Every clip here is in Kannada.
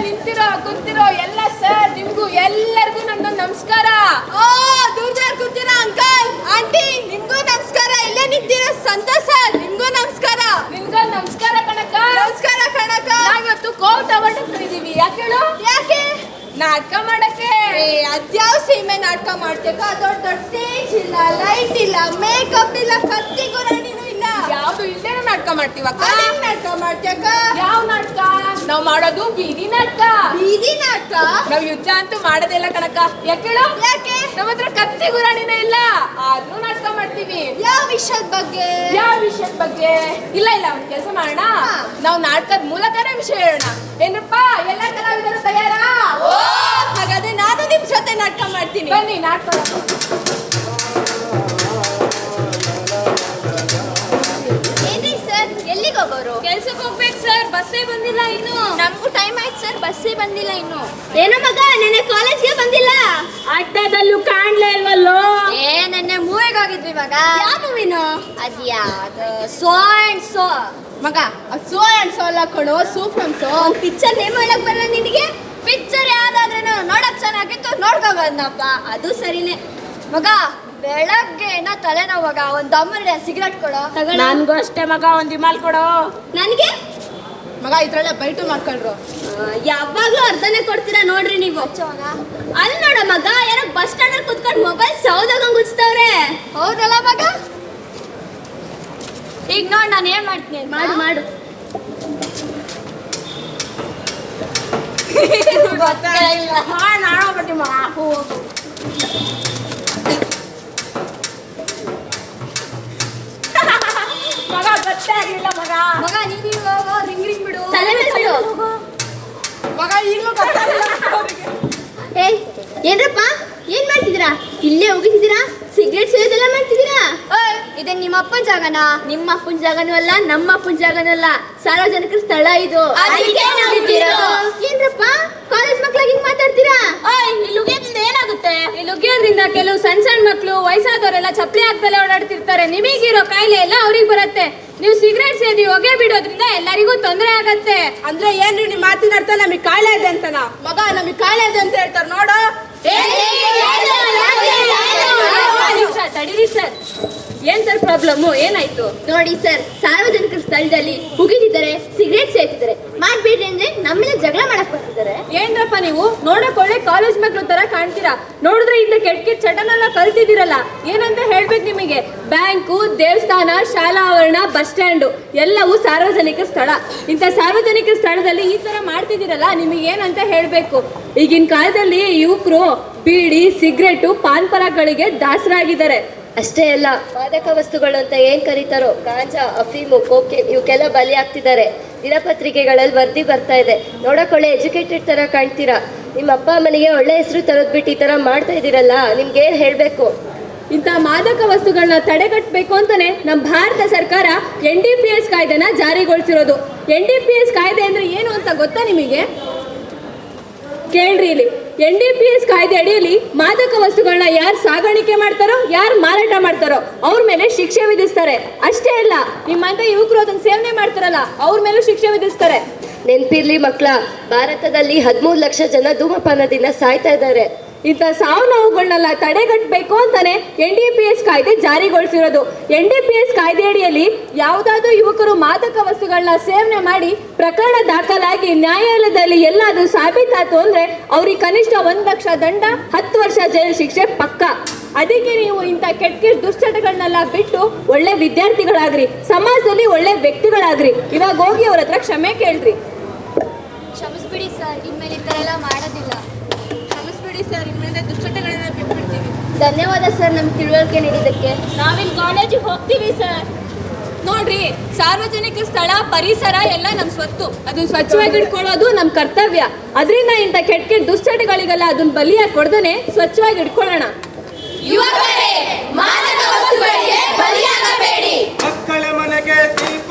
ನಿಂತಿರೋ ಕುಂತಿರೋ ಎಲ್ಲ ಸರ್ ನಿಮ್ಗೂ ಎಲ್ಲರಿಗೂ ನಂದು ನಮಸ್ಕಾರ ಓ ದೂರದಲ್ಲಿ ಕೂತಿರೋ ಅಂಕಲ್ ಆಂಟಿ ನಿಮ್ಗೂ ನಮಸ್ಕಾರ ಇಲ್ಲೇ ನಿಂತಿರೋ ಸಂತೋಷ ನಿಮ್ಗೂ ನಮಸ್ಕಾರ ನಾವಿವತ್ತು ಕೋವ್ ತಗೊಂಡಿದೀವಿ ಯಾಕೆ ಹೇಳು? ಯಾಕೆ? ನಾಟಕ ಮಾಡಕ್ಕೆ. ಅದ್ಯಾವ ಸೀಮೆ ನಾಟಕ ಮಾಡ್ತೇಕ ದೊಡ್ಡ ದೊಡ್ಡ ಸ್ಟೇಜ್ ಇಲ್ಲ ಲೈಟ್ ಇಲ್ಲ ಮೇಕಪ್ ಇಲ್ಲ ಕತ್ತಿಗೂ ಯಾವ್ದು ಇಲ್ಲೇ ನಾಟಕ ಮಾಡ್ತೀವ ನಾಟಕ ಮಾಡ್ತೀಯಕ್ಕ ಯಾವ ನಾಟಕ? ನಾವು ಮಾಡೋದು ಬೀದಿ ನಾಟಕ. ಬೀದಿ ನಾಟಕ? ನಾವು ಯುದ್ಧ ಅಂತೂ ಮಾಡೋದಿಲ್ಲ ಕಣಕ ಯಾಕೆ ಯಾಕೆ? ನಮ್ಮ ಹತ್ರ ಕತ್ತಿ ಗುರಾಣಿನ ಇಲ್ಲ. ಆದ್ರೂ ನಾಟಕ ಮಾಡ್ತೀವಿ. ಯಾವ ವಿಷಯದ ಬಗ್ಗೆ? ಯಾವ ವಿಷಯದ ಬಗ್ಗೆ? ಇಲ್ಲ ಇಲ್ಲ ಒಂದ್ ಕೆಲಸ ಮಾಡೋಣ. ನಾವ್ ನಾಟಕದ ಮೂಲಕನೇ ವಿಷಯ ಹೇಳೋಣ. ಏನಪ್ಪ? ಎಲ್ಲ ಕಲಾವಿದರು ತಯಾರಾ? ಹಾಗಾದ್ರೆ ನಾನು ನಿಮ್ ಜೊತೆ ನಾಟಕ ಮಾಡ್ತೀನಿ. ಬನ್ನಿ ನಾಟಕ ಹೋಗೋರು ಕೆಲ್ಸಕ್ಕೆ ಹೋಗ್ಬೇಕು ಸರ್ ಬಸ್ಸೇ ಬಂದಿಲ್ಲ ಇನ್ನು. ನಮಗೂ ಟೈಮ್ ಆಯ್ತು ಸರ್ ಬಸ್ಸೇ ಬಂದಿಲ್ಲ ಇನ್ನು. ಏನೋ ಮಗ? ನೆನೆ ಕಾಲೇಜ್ಗೆ ಬಂದಿಲ್ಲ? ಅಡ್ಡದಲ್ಲೂ ಕಾಣ್ಲೇ ಇಲ್ವಲ್ಲೋ? ಏ ನೆನ್ನೆ ಮೂವಿಗೆ ಹೋಗಿದ್ವಿ ಮಗ. ಯಾವ ಮೂವಿನು ಅದ್ಯಾವ್ದು ಸೋ ಅಂಡ್ ಸೋ ಮಗ ಸೋ ಅಂಡ್ ಸೋ ಅಲ್ಲ ಕಣೋ ಸೂಫ್ರಮ್ ಸೋ ಪಿಕ್ಚರ್ ನೇಮ್ ಹೇಳಕ್ ಬರಲ್ಲ ನಿನಗೆ? ಪಿಕ್ಚರ್ ಯಾವ್ದಾದ್ರೂ ನೋಡಕ್ ಚೆನ್ನಾಗಿತ್ತು. ನೋಡ್ಕೊ ಬಂದಪ್ಪ ಅದು ಸರಿನೇ. ಮಗ ಬೆಳಗ್ಗೆ ಏನೋ ತಲೆನೋವಾಗ ಒಂದ್ ದಮ್ಮನೆ ಸಿಗರೇಟ್ ಕೊಡೋ. ನನ್ಗೂ ಅಷ್ಟೇ ಮಗ ಒಂದ್ ವಿಮಾಲ್ ಕೊಡೋ. ನನಗೆ? ಮಗ ಇದ್ರಲ್ಲೇ ಬೈಟು ಮಾಡ್ಕೊಂಡ್ರು. ಯಾವಾಗ್ಲೂ ಅರ್ಧನೇ ಕೊಡ್ತೀರಾ ನೋಡ್ರಿ ನೀವು. ಅಲ್ಲಿ ನೋಡ ಮಗ ಯಾರೋ ಬಸ್ ಸ್ಟ್ಯಾಂಡ್ ಅಲ್ಲಿ ಕುತ್ಕೊಂಡು ಮೊಬೈಲ್ ಸೌದಾಗ ಗುಚ್ತವ್ರೆ ಹೌದಲ್ಲ ಮಗ? ಈಗ ನೋಡ್ ನಾನು ಏನ್ ಮಾಡ್ತೀನಿ ಮಾಡು ಮಾಡು. ನಾನು ಬರ್ತೀನಿ ಮಗ. ಗೊತ್ತೇ ಆಗಿಲ್ಲ ಮಗ. ಮಗ ನೀನು ರಿಂಗ್ ರಿಂಗ್ ಬಿಡು. ತಲೆ ಮೇಲೆ ಬಿಡು ಮಗ ಈಗಲೂ ಗೊತ್ತಾಗಿಲ್ಲ ಅವ್ರಿಗೆ. ಏಯ್ ಏನ್ರಪ್ಪ? ಏನ್ ಮಾಡ್ತಿದ್ದೀರಾ? ಇಲ್ಲೇ ಹೋಗಿದ್ದೀರಾ? ಸಿಗರೇಟ್ ಸೇದೆಲ್ಲ ಮಾಡ್ತಿದ್ದೀರಾ? ಇದೆ ನಿಮ್ಮ ಅಪ್ಪನ ಜಾಗನಾ? ನಿಮ್ಮ ಅಪ್ಪನ ಜಾಗನೂ ಅಲ್ಲ ನಮ್ಮ ಅಪ್ಪನ ಜಾಗನೂ ಅಲ್ಲ. ಸಾರ್ವಜನಿಕ ಸ್ಥಳ ಇದು. ಅದಕ್ಕೆ ನಾವು ಇಟ್ಟಿರೋದು. ಏನ್ರಪ್ಪ? ಕಾಲೇಜ್ ಮಕ್ಳಾಗಿ ಹಿಂಗ್ ಮಾತಾಡ್ತೀರಾ? ಇಲ್ಲಿ ಉಗಿಯೋದ್ರಿಂದ ಏನಾಗುತ್ತೆ? ಇಲ್ಲಿ ಉಗಿಯೋದ್ರಿಂದ ಕೆಲವು ಸಣ್ಣ ಸಣ್ಣ ಮಕ್ಕಳು ವಯಸ್ಸಾದವರೆಲ್ಲ ಚಪ್ಪಲಿ ಹಾಕ್ದಲ್ಲೇ ಓಡಾಡ್ತಿರ್ತಾರೆ. ನಿಮಗಿರೋ ಕಾಯಿಲೆ ಎಲ್ಲ ಅವ್ರಿಗೆ ಬರುತ್ತೆ. ನೀವು ಸಿಗರೇಟ್ ಸೇದಿ ಹೊಗೆ ಬಿಡೋದ್ರಿಂದ ಎಲ್ಲರಿಗೂ ತೊಂದರೆ ಆಗತ್ತೆ. ಅಂದ್ರೆ ಏನ್ರಿ, ನಿಮ್ ಮಾತಿನ ಅರ್ಥ ನಮಗೆ ಕಾಯಿಲೆ ಇದೆ ಅಂತನ? ಮಗ, ನಮಗ್ ಕಾಳೆ ಇದೆ ಅಂತ ಹೇಳ್ತಾರೆ ನೋಡು. ತಡೀರಿ ಸರ್. ಏನ್ ಸರ್ ಪ್ರಾಬ್ಲಮ್ಮು ಏನಾಯ್ತು? ನೋಡಿ ಸರ್ ಸಾರ್ವಜನಿಕ ಸ್ಥಳದಲ್ಲಿ ಹುಗಿದಿದ್ದಾರೆ ಸಿಗರೇಟ್ ಸೇತಿದ್ದಾರೆ ಮಾಡ್ಬೇಡ್ರಿ ಅಂದ್ರೆ ನಮ್ಮೇಲೆ ಜಗಳ ಮಾಡಕ್ ಬರ್ತಿದ್ದಾರೆ. ಏನ್ರಪ್ಪ ನೀವು? ನೋಡಕ್ ಒಳ್ಳೆ ಕಾಲೇಜ್ ಮಕ್ಳು ತರ ಕಾಣ್ತೀರಾ? ನೋಡಿದ್ರೆ ಇಂದ ಕೆಟ್ಟ ಕೆಟ್ಟ ಚಟನೆಲ್ಲ ಕಲ್ತಿದ್ದೀರಲ್ಲ? ಏನಂತ ಹೇಳ್ಬೇಕು ನಿಮಗೆ? ಬ್ಯಾಂಕು ದೇವಸ್ಥಾನ ಶಾಲಾ ಆವರಣ ಬಸ್ ಸ್ಟ್ಯಾಂಡು ಎಲ್ಲವೂ ಸಾರ್ವಜನಿಕ ಸ್ಥಳ. ಇಂಥ ಸಾರ್ವಜನಿಕ ಸ್ಥಳದಲ್ಲಿ ಈ ತರ ಮಾಡ್ತಿದ್ದೀರಲ್ಲ ನಿಮಗೆ ಏನಂತ ಹೇಳ್ಬೇಕು? ಈಗಿನ ಕಾಲದಲ್ಲಿ ಯುವಕರು ಬೀಡಿ ಸಿಗರೇಟು ಪಾನ್ ಪರಾಗಳಿಗೆ ದಾಸರಾಗಿದ್ದಾರೆ. ಅಷ್ಟೇ ಅಲ್ಲ ಮಾದಕ ವಸ್ತುಗಳು ಅಂತ ಏನ್ ಕರೀತಾರೋ ಗಾಂಜಾ ಅಫೀಮು ಕೋಕೆ ಇವಕ್ಕೆಲ್ಲ ಬಲಿ ಆಗ್ತಿದ್ದಾರೆ ದಿನಪತ್ರಿಕೆಗಳಲ್ಲಿ ವರದಿ ಬರ್ತಾ ಇದೆ. ನೋಡೋಕೆ ಒಳ್ಳೆ ಎಜುಕೇಟೆಡ್ ತರ ಕಾಣ್ತೀರಾ? ನಿಮ್ಮ ಅಪ್ಪ ಅಮ್ಮನಿಗೆ ಒಳ್ಳೆ ಹೆಸರು ತರೋದ್ಬಿಟ್ಟು ಈ ತರ ಮಾಡ್ತಾ ಇದೀರಲ್ಲ ನಿಮ್ಗೆ ಏನ್ ಹೇಳ್ಬೇಕು? ಇಂಥ ಮಾದಕ ವಸ್ತುಗಳನ್ನ ತಡೆಗಟ್ಟಬೇಕು ಅಂತಾನೆ ನಮ್ಮ ಭಾರತ ಸರ್ಕಾರ ಎನ್ ಡಿ ಪಿ ಎಸ್ ಕಾಯ್ದೆನ ಜಾರಿಗೊಳಿಸಿರೋದು. ಎನ್ ಡಿ ಪಿ ಎಸ್ ಕಾಯ್ದೆ ಅಂದ್ರೆ ಏನು ಅಂತ ಗೊತ್ತಾ ನಿಮಗೆ? ಕೇಳ್ರಿ ಇಲ್ಲಿ. ಎನ್ ಡಿ ಪಿ ಎಸ್ ಕಾಯ್ದೆ ಅಡಿಯಲ್ಲಿ ಮಾದಕ ವಸ್ತುಗಳನ್ನ ಯಾರು ಸಾಗಾಣಿಕೆ ಮಾಡ್ತಾರೋ, ಯಾರು ಮಾರಾಟ ಮಾಡ್ತಾರೋ, ಅವ್ರ ಮೇಲೆ ಶಿಕ್ಷೆ ವಿಧಿಸ್ತಾರೆ. ಅಷ್ಟೇ ಅಲ್ಲ ನಿಮ್ಮಂತ ಯುವಕರು ಅದನ್ನ ಸೇವನೆ ಮಾಡ್ತಾರಲ್ಲ, ಅವ್ರ ಮೇಲೂ ಶಿಕ್ಷೆ ವಿಧಿಸ್ತಾರೆ. ನೆನ್ಪಿರ್ಲಿ ಮಕ್ಕಳ ಭಾರತದಲ್ಲಿ ಹದಿಮೂರು ಲಕ್ಷ ಜನ ಧೂಮಪಾನದಿಂದ ಸಾಯ್ತಾ ಇದ್ದಾರೆ. ಇಂಥ ಸಾವು ನೋವುಗಳನ್ನೆಲ್ಲ ತಡೆಗಟ್ಟಬೇಕು ಅಂತಾನೆ ಎನ್ ಡಿ ಪಿ ಎಸ್ ಕಾಯ್ದೆ ಜಾರಿಗೊಳಿಸಿರೋದು. ಎನ್ ಡಿ ಪಿ ಎಸ್ ಕಾಯ್ದೆಯಡಿಯಲ್ಲಿ ಯಾವುದಾದ್ರೂ ಯುವಕರು ಮಾದಕ ವಸ್ತುಗಳನ್ನ ಸೇವನೆ ಮಾಡಿ ಪ್ರಕರಣ ದಾಖಲಾಗಿ ನ್ಯಾಯಾಲಯದಲ್ಲಿ ಎಲ್ಲಾದ್ರೂ ಸಾಬೀತಾತು ಅಂದ್ರೆ ಅವ್ರಿಗೆ ಕನಿಷ್ಠ ಒಂದು ಲಕ್ಷ ದಂಡ, ಹತ್ತು ವರ್ಷ ಜೈಲು ಶಿಕ್ಷೆ ಪಕ್ಕ. ಅದಕ್ಕೆ ನೀವು ಇಂಥ ಕೆಟ್ಟ ಕೆಟ್ಟ ದುಶ್ಚಟಗಳನ್ನೆಲ್ಲ ಬಿಟ್ಟು ಒಳ್ಳೆ ವಿದ್ಯಾರ್ಥಿಗಳಾಗ್ರಿ, ಸಮಾಜದಲ್ಲಿ ಒಳ್ಳೆ ವ್ಯಕ್ತಿಗಳಾಗ್ರಿ. ಇವಾಗ ಹೋಗಿ ಅವ್ರ ಹತ್ರ ಕ್ಷಮೆ ಕೇಳ್ರಿ. ಕ್ಷಮಿಸ್ಬಿಡಿ ಸರ್ ಇನ್ಮೇಲೆ ಈ ಥರ ಎಲ್ಲ ಮಾಡೋದಿಲ್ಲ. ಕ್ಷಮಿಸ್ಬಿಡಿ ಸರ್ ಇನ್ಮೇಲೆ ದುಶ್ಚಟಗಳನ್ನ ಬಿಟ್ಬಿಡ್ತೀವಿ. ಧನ್ಯವಾದ ಸರ್ ನಮ್ಗೆ ತಿಳುವಳಿಕೆ ನೀಡಿದ್ದಕ್ಕೆ. ನಾವಿಲ್ಲಿ ಕಾಲೇಜಿಗೆ ಹೋಗ್ತೀವಿ ಸರ್. ನೋಡ್ರಿ ಸಾರ್ವಜನಿಕ ಸ್ಥಳ ಪರಿಸರ ಎಲ್ಲ ನಮ್ ಸ್ವತ್ತು. ಅದನ್ನ ಸ್ವಚ್ಛವಾಗಿ ಇಟ್ಕೊಳ್ಳೋದು ನಮ್ ಕರ್ತವ್ಯ. ಅದರಿಂದ ಇಂಥ ಕೆಟ್ಟ ಕೆಟ್ಟ ದುಶ್ಚಟಗಳಿಗೆಲ್ಲ ಅದನ್ನ ಬಲಿಯಾಗಿ ಕೊಡ್ದೇನೆ ಸ್ವಚ್ಛವಾಗಿ ಇಟ್ಕೊಳ್ಳೋಣ. ಯುವಕರೇ ಮಾದಕ ವಸ್ತುಗಳಿಗೆ ಬಲಿಯಾಗಬೇಡಿ. ಮಕ್ಕಳ ಮನೆಗೆ ದೀಪ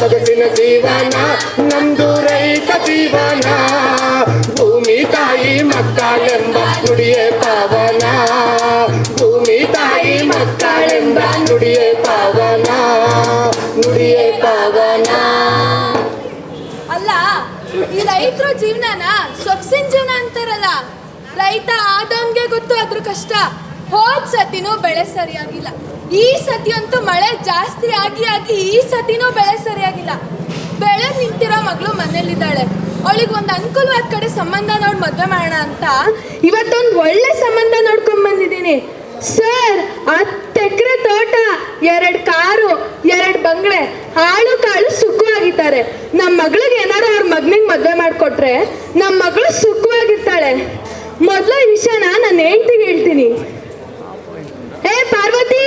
ಸೊಗಸಿನ ಜೀವನ ನಮ್ದು ರೈತ ಜೀವನ. ಭೂಮಿ ತಾಯಿ ಮಕ್ಕಳೆಂಬ ನುಡಿಯೇ ಪಾವನ. ಭೂಮಿ ತಾಯಿ ಮಕ್ಕಳೆಂಬ ನುಡಿಯೇ ಪಾವನ. ನುಡಿಯೇ ಪಾವನ. ಅಲ್ಲ, ಈ ರೈತರ ಜೀವನನ ಸೊಗಸಿನ ಜೀವನ ಅಂತಾರಲ್ಲ. ರೈತ ಆದಂಗೆ ಗೊತ್ತು ಅದ್ರ ಕಷ್ಟ. ಹೋದ್ ಸತಿನೂ ಬೆಳೆ ಸರಿಯಾಗಿಲ್ಲ. ಈ ಸತಿ ಅಂತೂ ಮಳೆ ಜಾಸ್ತಿ ಆಗಿ ಆಗಿ ಈ ಸತಿನೂ ಬೆಳೆ ಸರಿಯಾಗಿಲ್ಲ. ಬೆಳೆ ನಿಂತಿರೋ ಮಗಳು ಮನೇಲಿದ್ದಾಳೆ ಅವಳಿಗೆ ಒಂದು ಅನುಕೂಲವಾದ ಕಡೆ ಸಂಬಂಧ ನೋಡಿ ಮದುವೆ ಮಾಡೋಣ ಅಂತ ಇವತ್ತೊಂದು ಒಳ್ಳೆ ಸಂಬಂಧ ನೋಡ್ಕೊಂಡ್ ಬಂದಿದ್ದೀನಿ. ಸರ್ ಹತ್ತು ಎಕರೆ ತೋಟ, ಎರಡು ಕಾರು, ಎರಡು ಬಂಗ್ಲೆ ಹಾಳು ಕಾಳು ಸುಖವಾಗಿದ್ದಾರೆ. ನಮ್ಮ ಮಗಳಿಗೆ ಏನಾರು ಅವ್ರ ಮಗನಿಗೆ ಮದುವೆ ಮಾಡಿಕೊಟ್ರೆ ನಮ್ಮ ಮಗಳು ಸುಖವಾಗಿರ್ತಾಳೆ. ಮೊದಲ ವಿಷಯನ ನಾನು ಹೆಂಡ್ತಿಗೆ ಹೇಳ್ತೀನಿ. ಏ ಪಾರ್ವತಿ!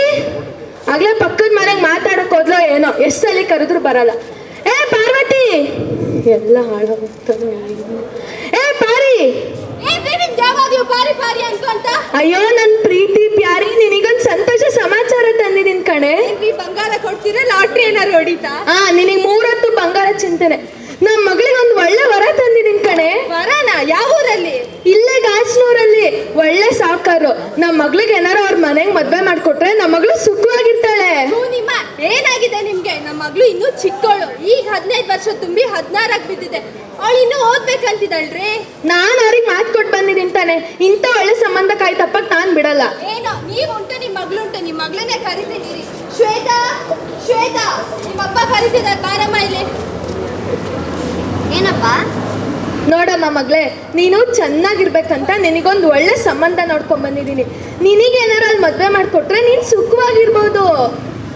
ಆಗ್ಲೇ ಪಕ್ಕದ ಮನೆಗೆ ಮಾತಾಡಕ್ ಹೋದ್ಲೋ ಏನೋ? ಎಷ್ಟು ಸಲ ಕರೆದ್ರು ಬರಲ್ಲ. ಏ ಪಾರ್ವತಿ! ಎಲ್ಲ ಹಾಳಾಗೋಗ್ತಾನೆ ಏ ಪಾರಿ! ಅಯ್ಯೋ ನನ್ ಪ್ರೀತಿ ಪ್ಯಾರಿ ನಿನಗೊಂದ್ ಸಂತೋಷ ಸಮಾಚಾರ ತಂದಿದ್ದೀನಿ ಕಣೆ. ಬಂಗಾರ ಕೊಡ್ತೀರಾ ಲಾಟ್ರಿ ಏನಾರು ಹೊಡಿತಾ? ಹಾ ನಿನಗ್ ಮೂರತ್ತು ಬಂಗಾರ ಚಿಂತನೆ. ನಮ್ಮ ಮಗಳಿಗೆ ಒಂದು ಒಳ್ಳೆ ವರ ತಂದಿದ್ದೀನಿ ಕಣೆ. ವರನ? ಯಾವ ಊರಲ್ಲಿ ಇಲ್ಲೇ ಗಾಜ್ನೂರಲ್ಲಿ ಒಳ್ಳೆ ಸಾಕಾರು ನಮ್ಮ ಮಗಳಿಗೆ ಏನಾರು ಅವ್ರ ಮನೆಗೆ ಮದ್ವೆ ಮಾಡ್ಕೊಟ್ರೆ ನಮ್ಮ ಮಗಳು ಸುಖವಾಗಿರ್ತಾಳೆ. ನಿಮ್ಮ. ಏನಾಗಿದೆ ನಿಮ್ಗೆ? ನಮ್ಮ ಮಗಳು ಇನ್ನೂ ಚಿಕ್ಕವಳು ಈಗ ಹದಿನೈದು ವರ್ಷ ತುಂಬಿ ಹದಿನಾರಾಗಿ ಬಿದ್ದಿದೆ. ಅವಳು ಇನ್ನೂ ಓದ್ಬೇಕಂತಿದ್ದಾಳ್ರಿ ನಾನು ಅವ್ರಿಗೆ ಮಾತು ಕೊಟ್ಟು ಬಂದಿದ್ದೀನಿ ತಾನೆ ಇಂಥ ಒಳ್ಳೆ ಸಂಬಂಧ ತಪ್ಪಕ್ಕೆ ನಾನು ಬಿಡಲ್ಲ. ಏನೋ? ನೀವು ಉಂಟು ನಿಮ್ಮ ಮಗಳುಂಟು. ನಿಮ್ಮ ಮಗಳನ್ನೇ ಕರಿತೀನಿ ಶ್ವೇತಾ? ಶ್ವೇತಾ? ನಿಮ್ಮಪ್ಪ ಕರಿತಿದ್ದಾರೆ. ಬಾರಮ್ಮ ಇಲ್ಲಿ. ಏನಪ್ಪ? ನೋಡಮ್ಮ ಮಗಳೇ ನೀನು ಚೆನ್ನಾಗಿರ್ಬೇಕಂತ ನಿನಗೊಂದು ಒಳ್ಳೆ ಸಂಬಂಧ ನೋಡ್ಕೊಂಡ್ ಬಂದಿದ್ದೀನಿ. ನಿನಗೇನಾರು ಅಲ್ಲಿ ಮದುವೆ ಮಾಡಿಕೊಟ್ರೆ ನೀನು ಸುಖವಾಗಿರ್ಬೋದು.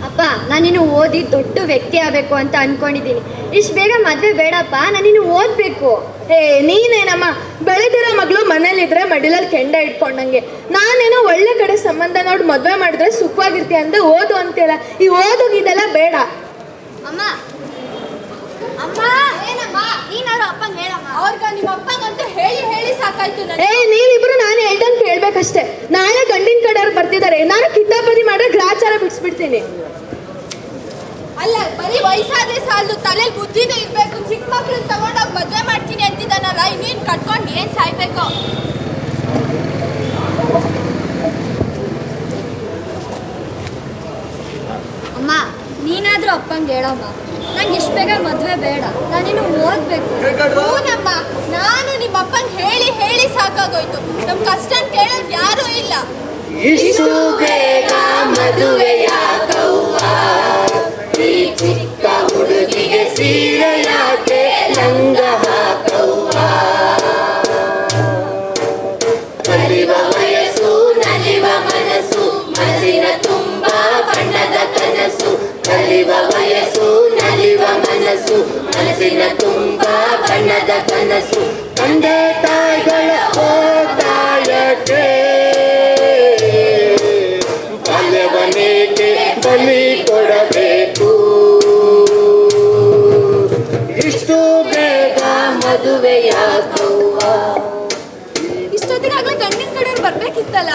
ಅಪ್ಪ ನಾನಿನ್ನು ಓದಿ ದೊಡ್ಡ ವ್ಯಕ್ತಿ ಆಗಬೇಕು ಅಂತ ಅನ್ಕೊಂಡಿದ್ದೀನಿ. ಇಷ್ಟು ಬೇಗ ಮದುವೆ ಬೇಡಪ್ಪ ನಾನಿನ್ನು ಓದಬೇಕು. ಏ ನೀನೇನಮ್ಮ? ಬೆಳೆದಿರೋ ಮಗಳು ಮನೇಲಿದ್ರೆ ಮಡಿಲಲ್ಲಿ ಕೆಂಡ ಇಟ್ಕೊಂಡಂಗೆ. ನಾನೇನೋ ಒಳ್ಳೆ ಕಡೆ ಸಂಬಂಧ ನೋಡಿ ಮದುವೆ ಮಾಡಿದ್ರೆ ಸುಖವಾಗಿರ್ತೀಯ ಅಂತ ಓದು ಅಂತೀರ ಈ ಓದೋಗಿದೆಲ್ಲ ಬೇಡ. ಅಮ್ಮ ಅಮ್ಮ! ಏನಮ್ಮ? ನೀನಾದ್ರು ಅಪ್ಪಂಗೆ ಹೇಳಮ್ಮ. ಅವ್ರಿಗ ನಿಮ್ಮ ಅಪ್ಪಗಂತೂ ಹೇಳಿ ಹೇಳಿ ಸಾಕಾಯ್ತು ಏ ನೀವಿಬ್ರು ನಾನು ಹೇಳ್ದಂಗೆ ಕೇಳ್ಬೇಕಷ್ಟೇ. ನಾಳೆ ಗಂಡಿನ ಕಡೆಯವ್ರು ಬರ್ತಿದ್ದಾರೆ. ನಾನು ಕಿತಾಪತಿ ಮಾಡ್ರೆ ಗ್ರಾಚಾರ ಬಿಡಿಸ್ಬಿಡ್ತೀನಿ. ಅಲ್ಲ ಬರೀ ವಯಸ್ಸಾದ್ರೆ ಸಾಲದು ತಲೆಲಿ ಬುದ್ಧಿನೂ ಇರ್ಬೇಕು. ಚಿಕ್ಕ ಮಕ್ಳನ್ನ ತಗೊಂಡೋಗಿ ಮದ್ವೆ ಮಾಡ್ತೀನಿ ಅಂತಿದ್ದಾನಲ್ಲ ಇನ್ನೇನು ಕಟ್ಕೊಂಡು ಏನ್ ಸಾಯ್ಬೇಕು ಅಮ್ಮ ನೀನಾದ್ರೂ ಅಪ್ಪಂಗೆ ಹೇಳಮ್ಮ. ನಂಗೆ ಇಷ್ಟು ಬೇಗ ಮದುವೆ ಬೇಡ. ನಾನಿನ್ನು ಓದ್ಬೇಕು. ಹೂನಮ್ಮ ನಾನು ನಿಮ್ಮ ಅಪ್ಪಂಗೆ ಹೇಳಿ ಹೇಳಿ ಸಾಕಾಗೋಯ್ತು. ನಮ್ ಕಷ್ಟ ಕೇಳೋದು ಯಾರೂ ಇಲ್ಲ. ಇಷ್ಟು ಬೇಗ ಮದುವೆಯಾಗವ್ವ ಈ ಚಿಕ್ಕ ಹುಡುಗಿಗೆ ಸೀರೆ ಯಾಕೆ ಲಂಗ ಮನಸ್ಸಿನ ತುಂಬಾ ಬಣ್ಣದ ಕನಸು ಕಲಿವ ವಯಸ್ಸು ನಲಿವ ಮನಸ್ಸು. ಮನಸ್ಸಿನ ತುಂಬಾ ಬಣ್ಣದ ಕನಸು ತಂದೆ ತಾಯಿಗಳ ಬರ್ಬೇಕಿತ್ತಲ್ಲ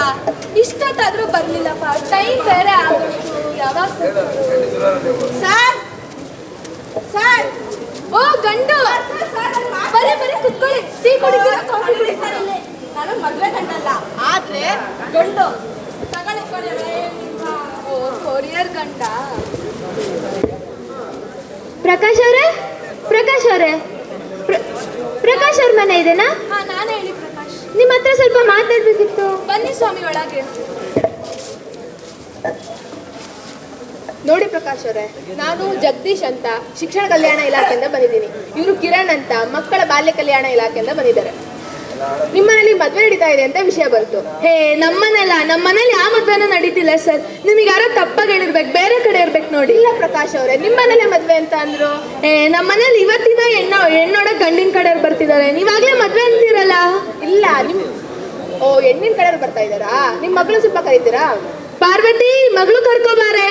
ಇಷ್ಟೊತ್ತಾದ್ರೂ ಬರ್ಲಿಲ್ಲಪ್ಪ. ಟೈಮ್ ಬೇರೆ ಆಗೋಯ್ತು ಯಾವಾಗ ಸರ್ ಸರ್ ಓ ಗಂಡು! ಬರೀ ಬರೀ ಕುತ್ಕೊಳ್ಳಿ. ಟೀ ಕುಡಿತೀರ ಕಾಫಿ ಕುಡಿತೀರಾ? ನಾನು ಮದ್ವೆ ಗಂಡಲ್ಲ. ಆದ್ರೆ ಗಂಡು. ತಗೊಳ್ಳಿ ಓ ಕೊರಿಯರ್ ಗಂಡ. ಪ್ರಕಾಶ್ ಅವರೇ? ಪ್ರಕಾಶ್ ಅವರೇ? ಪ್ರಕಾಶ್ ಅವ್ರ ಮನೆ ಇದೆನಾ? ಹಾ ನಾನೇ ಹೇಳಿ ಪ್ರಕಾಶ್ ನಿಮ್ಮ ಹತ್ರ ಸ್ವಲ್ಪ ಮಾತಾಡ್ಬೇಕಿತ್ತು. ಬನ್ನಿ ಸ್ವಾಮಿ ಒಳಗೆ. ನೋಡಿ ಪ್ರಕಾಶ್ ಅವರೇ, ನಾನು ಜಗದೀಶ್ ಅಂತ ಶಿಕ್ಷಣ ಕಲ್ಯಾಣ ಇಲಾಖೆಯಿಂದ ಬಂದಿದ್ದೀನಿ. ಇವರು ಕಿರಣ್ ಅಂತ ಮಕ್ಕಳ ಬಾಲ್ಯ ಕಲ್ಯಾಣ ಇಲಾಖೆಯಿಂದ ಬಂದಿದ್ದಾರೆ. ನಿಮ್ಮನೇಲಿ ಮದ್ವೆ ನಡೀತಾ ಇದೆ ಅಂತ ವಿಷಯ ಬಂತು. ಹೇ ನಮ್ಮನೆಲ್ಲ ನಮ್ಮ ಮನೇಲಿ ಯಾವ ಮದ್ವೆನೂ ನಡೀತಿಲ್ಲ ಸರ್. ನಿಮಗೆ ಯಾರೋ ತಪ್ಪಾಗಿ ಹೇಳಿರ್ಬೇಕು ಬೇರೆ ಕಡೆ ಇರ್ಬೇಕು ನೋಡಿ. ಇಲ್ಲ ಪ್ರಕಾಶ್ ಅವರೇ ನಿಮ್ಮ ಮನೇಲೆ ಮದ್ವೆ ಅಂತ ಅಂದ್ರು. ಏ ನಮ್ಮನೇಲಿ ಇವತ್ತಿನ ಹೆಣ್ಣು ಹೆಣ್ಣೋಡ ಗಂಡಿನ ಕಡೆಯವ್ರು ಬರ್ತಿದ್ದಾರೆ. ನೀವಾಗ್ಲೇ ಮದ್ವೆ ಅಂತೀರಲ್ಲ? ಇಲ್ಲ ನಿಮ್ ಓ ಹೆಣ್ಣಿನ ಕಡೆಯವ್ರು ಬರ್ತಾ ಇದ್ದಾರಾ? ನಿಮ್ಮ ಮಗಳು ಸ್ವಲ್ಪ ಕರೀತೀರಾ? ಪಾರ್ವತಿ ಮಗಳು ಕರ್ಕೋಬಾರೆ